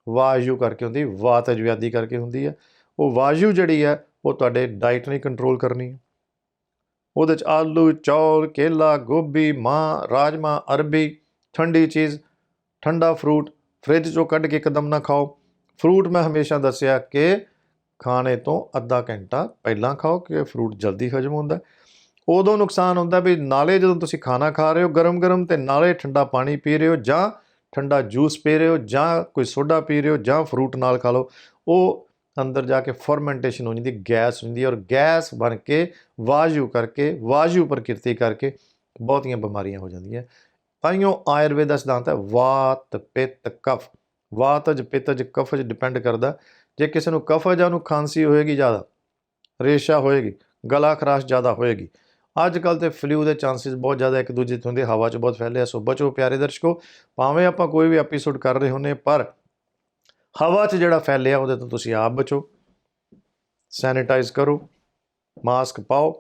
ਵਾਯੂ ਕਰਕੇ ਹੁੰਦੀ ਵਾਤਜ ਵਿਆਧੀ ਕਰਕੇ ਹੁੰਦੀ ਹੈ। ਉਹ ਵਾਯੂ ਜਿਹੜੀ ਹੈ, ਉਹ ਤੁਹਾਡੇ ਡਾਈਟ ਨੇ ਕੰਟਰੋਲ ਕਰਨੀ। ਹੈ ਉਹਦੇ 'ਚ ਆਲੂ, ਚੌਲ, ਕੇਲਾ, ਗੋਭੀ, ਮਾਂ ਰਾਜਮਾ ਅਰਬੀ, ਠੰਡੀ ਚੀਜ਼, ਠੰਡਾ ਫਰੂਟ ਫ੍ਰਿਜ ਚੋਂ ਕੱਢ ਕੇ ਇੱਕਦਮ ਨਾ ਖਾਓ। ਫਰੂਟ ਮੈਂ ਹਮੇਸ਼ਾ ਦੱਸਿਆ ਕਿ ਖਾਣੇ ਤੋਂ ਅੱਧਾ ਘੰਟਾ ਪਹਿਲਾਂ ਖਾਓ ਕਿ ਫਰੂਟ ਜਲਦੀ ਹਜਮ ਹੁੰਦਾ ਉਦੋਂ ਨੁਕਸਾਨ ਹੁੰਦਾ ਵੀ ਨਾਲੇ ਜਦੋਂ ਤੁਸੀਂ ਖਾਣਾ ਖਾ ਰਹੇ ਹੋ ਗਰਮ-ਗਰਮ ਤੇ ਨਾਲੇ ਠੰਡਾ ਪਾਣੀ ਪੀ ਰਹੇ ਹੋ ਜਾਂ ਠੰਡਾ ਜੂਸ ਪੀ ਰਹੇ ਹੋ ਜਾਂ ਕੋਈ ਸੋਡਾ ਪੀ ਰਹੇ ਹੋ ਜਾਂ ਫਰੂਟ ਨਾਲ ਖਾ ਲਓ, ਉਹ ਅੰਦਰ ਜਾ ਕੇ ਫਰਮੈਂਟੇਸ਼ਨ ਹੋ ਜਾਂਦੀ, ਗੈਸ ਹੁੰਦੀ ਔਰ ਗੈਸ ਬਣ ਕੇ ਵਾਯੂ ਕਰਕੇ, ਵਾਯੂ ਪ੍ਰਕਿਰਤੀ ਕਰਕੇ ਬਹੁਤੀਆਂ ਬਿਮਾਰੀਆਂ ਹੋ ਜਾਂਦੀਆਂ। ਤਾਈਓ ਆਯੁਰਵੇਦ ਦਾ ਸਿਧਾਂਤ ਹੈ, ਵਾਤ ਪਿੱਤ ਕਫ। ਵਾਤਜ, ਪਿੱਤਜ, ਕਫਜ ਡਿਪੈਂਡ ਕਰਦਾ। ਜੇ ਕਿਸੇ ਨੂੰ ਕਫਜ ਆ, ਉਹਨੂੰ ਖਾਂਸੀ ਹੋਏਗੀ ਜ਼ਿਆਦਾ, ਰੇਸ਼ਾ ਹੋਏਗੀ, ਗਲਾ ਖਰਾਸ਼ ਜ਼ਿਆਦਾ ਹੋਏਗੀ। ਅੱਜ ਕੱਲ ਤੇ ਫਲੂ ਦੇ ਚਾਂਸਸ ਬਹੁਤ ਜ਼ਿਆਦਾ ਇੱਕ ਦੂਜੇ ਤੋਂ ਹੁੰਦੇ, ਹਵਾ 'ਚ ਬਹੁਤ ਫੈਲੇ ਆ ਸੋ ਬਚੋ ਪਿਆਰੇ ਦਰਸ਼ਕੋ, ਭਾਵੇਂ ਆਪਾਂ ਕੋਈ ਵੀ ਐਪੀਸੋਡ ਕਰ ਰਹੇ ਹੁੰਨੇ ਪਰ ਹਵਾ 'ਚ ਜਿਹੜਾ ਫੈਲਿਆ, ਉਹਦੇ ਤੋਂ ਤੁਸੀਂ ਆਪ ਬਚੋ। ਸੈਨੀਟਾਈਜ਼ ਕਰੋ ਮਾਸਕ ਪਾਓ,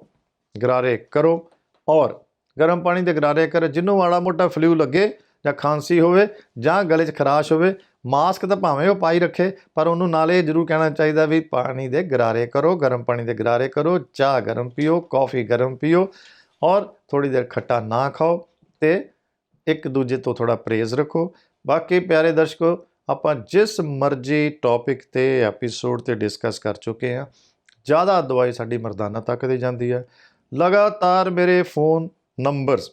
ਗਰਾਰੇ ਕਰੋ ਔਰ ਗਰਮ ਪਾਣੀ ਦੇ ਗਰਾਰੇ ਕਰੋ। ਜਿੰਨੂੰ ਮਾੜਾ ਮੋਟਾ ਫਲੂ ਲੱਗੇ ਜਾਂ ਖਾਂਸੀ ਹੋਵੇ ਜਾਂ ਗਲੇ 'ਚ ਖਰਾਸ਼ ਹੋਵੇ ਮਾਸਕ ਤਾਂ ਭਾਵੇਂ ਉਹ ਪਾਈ ਰੱਖੇ, ਪਰ ਉਹਨੂੰ ਨਾਲੇ ਇਹ ਜ਼ਰੂਰ ਕਹਿਣਾ ਚਾਹੀਦਾ ਵੀ ਪਾਣੀ ਦੇ ਗਰਾਰੇ ਕਰੋ, ਗਰਮ ਪਾਣੀ ਦੇ ਗਰਾਰੇ ਕਰੋ, ਚਾਹ ਗਰਮ ਪੀਓ, ਕਾਫੀ ਗਰਮ ਪੀਓ ਔਰ ਥੋੜੀ ਦੇਰ ਖੱਟਾ ਨਾ ਖਾਓ ਤੇ ਇੱਕ ਦੂਜੇ ਤੋਂ ਥੋੜਾ ਪ੍ਰੇਜ਼ ਰੱਖੋ। ਬਾਕੀ ਪਿਆਰੇ ਦਰਸ਼ਕੋ, ਆਪਾਂ ਜਿਸ ਮਰਜ਼ੀ ਟੌਪਿਕ ਤੇ ਐਪੀਸੋਡ ਤੇ ਡਿਸਕਸ ਕਰ ਚੁੱਕੇ ਹਾਂ, ਜ਼ਿਆਦਾ ਦਵਾਈ ਸਾਡੀ ਮਰਦਾਨਾ ਤੱਕ ਦੀ ਜਾਂਦੀ ਹੈ। ਲਗਾਤਾਰ ਮੇਰੇ ਫੋਨ ਨੰਬਰਸ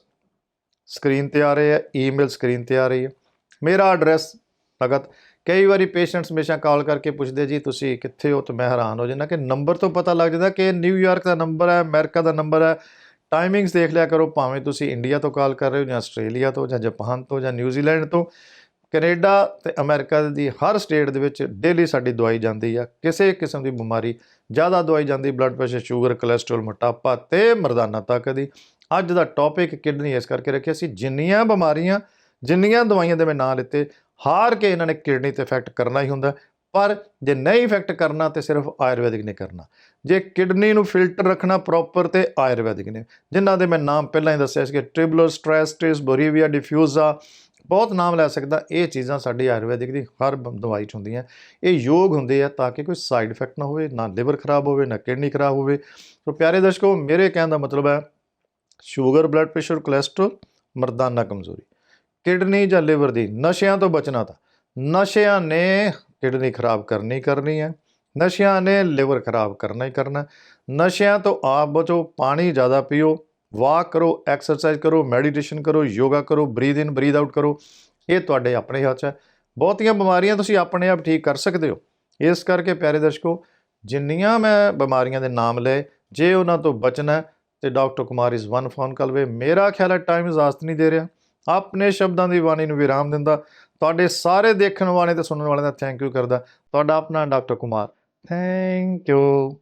ਸਕਰੀਨ ਤੇ ਆ ਰਹੇ ਆ ਈਮੇਲ ਸਕਰੀਨ ਤੇ ਆ ਰਹੀ ਹੈ। ਮੇਰਾ ਐਡਰੈਸ ਭਗਤ ਕਈ ਵਾਰੀ ਪੇਸ਼ੈਂਟਸ ਹਮੇਸ਼ਾ ਕਾਲ ਕਰਕੇ ਪੁੱਛਦੇ, ਜੀ, ਤੁਸੀਂ ਕਿੱਥੇ ਹੋ? ਤੇ ਮੈਂ ਹੈਰਾਨ ਹੋ ਜਾਂਦਾ ਕਿ ਨੰਬਰ ਤੋਂ ਪਤਾ ਲੱਗ ਜਾਂਦਾ ਕਿ ਨਿਊਯਾਰਕ ਦਾ ਨੰਬਰ ਹੈ, ਅਮਰੀਕਾ ਦਾ ਨੰਬਰ ਹੈ। ਟਾਈਮਿੰਗਸ ਦੇਖ ਲਿਆ ਕਰੋ, ਭਾਵੇਂ ਤੁਸੀਂ ਇੰਡੀਆ ਤੋਂ ਕਾਲ ਕਰ ਰਹੇ ਹੋ ਜਾਂ ਆਸਟ੍ਰੇਲੀਆ ਤੋਂ ਜਾਂ ਜਾਪਾਨ ਤੋਂ ਜਾਂ ਨਿਊਜ਼ੀਲੈਂਡ ਤੋਂ। ਕੈਨੇਡਾ ਤੇ ਅਮਰੀਕਾ ਦੀ ਹਰ ਸਟੇਟ ਦੇ ਵਿੱਚ ਡੇਲੀ ਸਾਡੀ ਦਵਾਈ ਜਾਂਦੀ ਆ। ਕਿਸੇ ਕਿਸਮ ਦੀ ਬਿਮਾਰੀ, ਜ਼ਿਆਦਾ ਦਵਾਈ ਜਾਂਦੀ, ਬਲੱਡ ਪ੍ਰੈਸ਼ਰ, ਸ਼ੂਗਰ, ਕੋਲੇਸਟ੍ਰੋਲ, ਮੋਟਾਪਾ ਤੇ ਮਰਦਾਨਾ ਤੱਕ ਦੀ। ਅੱਜ ਦਾ ਟੌਪਿਕ ਕਿਡਨੀ, ਇਸ ਕਰਕੇ ਰੱਖਿਆ ਸੀ। ਜਿੰਨੀਆਂ ਬਿਮਾਰੀਆਂ, ਜਿੰਨੀਆਂ ਦਵਾਈਆਂ ਦੇ ਮੈਂ ਨਾਂ ਲਿੱਤੇ ਹਾਰ ਕੇ ਇਹਨਾਂ ਨੇ ਕਿਡਨੀ ਤੇ ਇਫੈਕਟ ਕਰਨਾ ਹੀ ਹੁੰਦਾ। ਪਰ ਜੇ ਨਹੀਂ ਇਫੈਕਟ ਕਰਨਾ ਤੇ ਸਿਰਫ ਆਯੁਰਵੈਦਿਕ ਨੇ ਕਰਨਾ। ਜੇ ਕਿਡਨੀ ਨੂੰ ਫਿਲਟਰ ਰੱਖਣਾ ਪ੍ਰੋਪਰ ਤੇ ਆਯੁਰਵੈਦਿਕ ਨੇ। ਜਿਨ੍ਹਾਂ ਦੇ ਮੈਂ ਨਾਮ ਪਹਿਲਾਂ ਹੀ ਦੱਸਿਆ ਸੀ ਕਿ ਟ੍ਰਿਬਲਰ ਸਟ੍ਰੈਸਟਿਸ ਬੋਰੀਵੀਆ ਡਿਫਿਊਜ਼ਾ ਬਹੁਤ ਨਾਮ ਲੈ ਸਕਦਾ। ਇਹ ਚੀਜ਼ਾਂ ਸਾਡੀ ਆਯੁਰਵੈਦਿਕ ਦੀ ਹਰ ਬ- ਦਵਾਈ 'ਚ ਹੁੰਦੀਆਂ। ਇਹ ਯੋਗ ਹੁੰਦੇ ਆ ਤਾਂ ਕਿ ਕੋਈ ਸਾਈਡ ਇਫੈਕਟ ਨਾ ਹੋਵੇ, ਨਾ ਲਿਵਰ ਖਰਾਬ ਹੋਵੇ, ਨਾ ਕਿਡਨੀ ਖਰਾਬ ਹੋਵੇ। ਸੋ ਪਿਆਰੇ ਦਰਸ਼ਕੋ, ਮੇਰੇ ਕਹਿਣ ਦਾ ਮਤਲਬ ਹੈ ਸ਼ੂਗਰ ਬਲੱਡ ਪ੍ਰੈਸ਼ਰ ਕੋਲੇਸਟ੍ਰੋਲ ਮਰਦਾਨਾ ਕਮਜ਼ੋਰੀ। ਕਿਡਨੀ ਜਾਂ ਲਿਵਰ ਦੀ ਨਸ਼ਿਆਂ ਤੋਂ ਬਚਣਾ ਤਾਂ। ਨਸ਼ਿਆਂ ਨੇ ਕਿਡਨੀ ਖਰਾਬ ਕਰਨੀ ਕਰਨੀ ਹੈ। ਨਸ਼ਿਆਂ ਨੇ ਲਿਵਰ ਖਰਾਬ ਕਰਨਾ ਹੀ ਕਰਨਾ ਨਸ਼ਿਆਂ ਤੋਂ ਆਪ ਬਚੋ ਪਾਣੀ ਜ਼ਿਆਦਾ ਪੀਓ ਵਾਕ ਕਰੋ ਐਕਸਰਸਾਈਜ਼ ਕਰੋ ਮੈਡੀਟੇਸ਼ਨ ਕਰੋ ਯੋਗਾ ਕਰੋ ਬਰੀਥ ਇਨ ਬਰੀਥ ਆਊਟ ਕਰੋ। ਇਹ ਤੁਹਾਡੇ ਆਪਣੇ ਹੱਥ 'ਚ ਹੈ। ਬਹੁਤੀਆਂ ਬਿਮਾਰੀਆਂ ਤੁਸੀਂ ਆਪਣੇ ਆਪ ਠੀਕ ਕਰ ਸਕਦੇ ਹੋ। ਇਸ ਕਰਕੇ ਪਿਆਰੇ ਦਰਸ਼ਕੋ ਜਿੰਨੀਆਂ ਮੈਂ ਬਿਮਾਰੀਆਂ ਦੇ ਨਾਮ ਲਏ ਜੇ ਉਹਨਾਂ ਤੋਂ ਬਚਣਾ ਹੈ, ਤੇ ਡਾਕਟਰ ਕੁਮਾਰ ਇਸ ਵਨ ਫੋਨ ਕਾਲ ਵੇ ਮੇਰਾ ਖਿਆਲ ਹੈ ਟਾਈਮ ਇਜਾਜ਼ਤ ਨਹੀਂ ਦੇ ਰਿਹਾ। ਆਪਣੇ ਸ਼ਬਦਾਂ ਦੀ ਬਾਣੀ ਨੂੰ ਵਿਰਾਮ ਦਿੰਦਾ, ਤੁਹਾਡੇ ਸਾਰੇ ਦੇਖਣ ਵਾਲੇ ਤੇ ਸੁਣਨ ਵਾਲਿਆਂ ਦਾ ਥੈਂਕ ਯੂ ਕਰਦਾ। ਤੁਹਾਡਾ ਆਪਣਾ ਡਾਕਟਰ ਕੁਮਾਰ। Thank you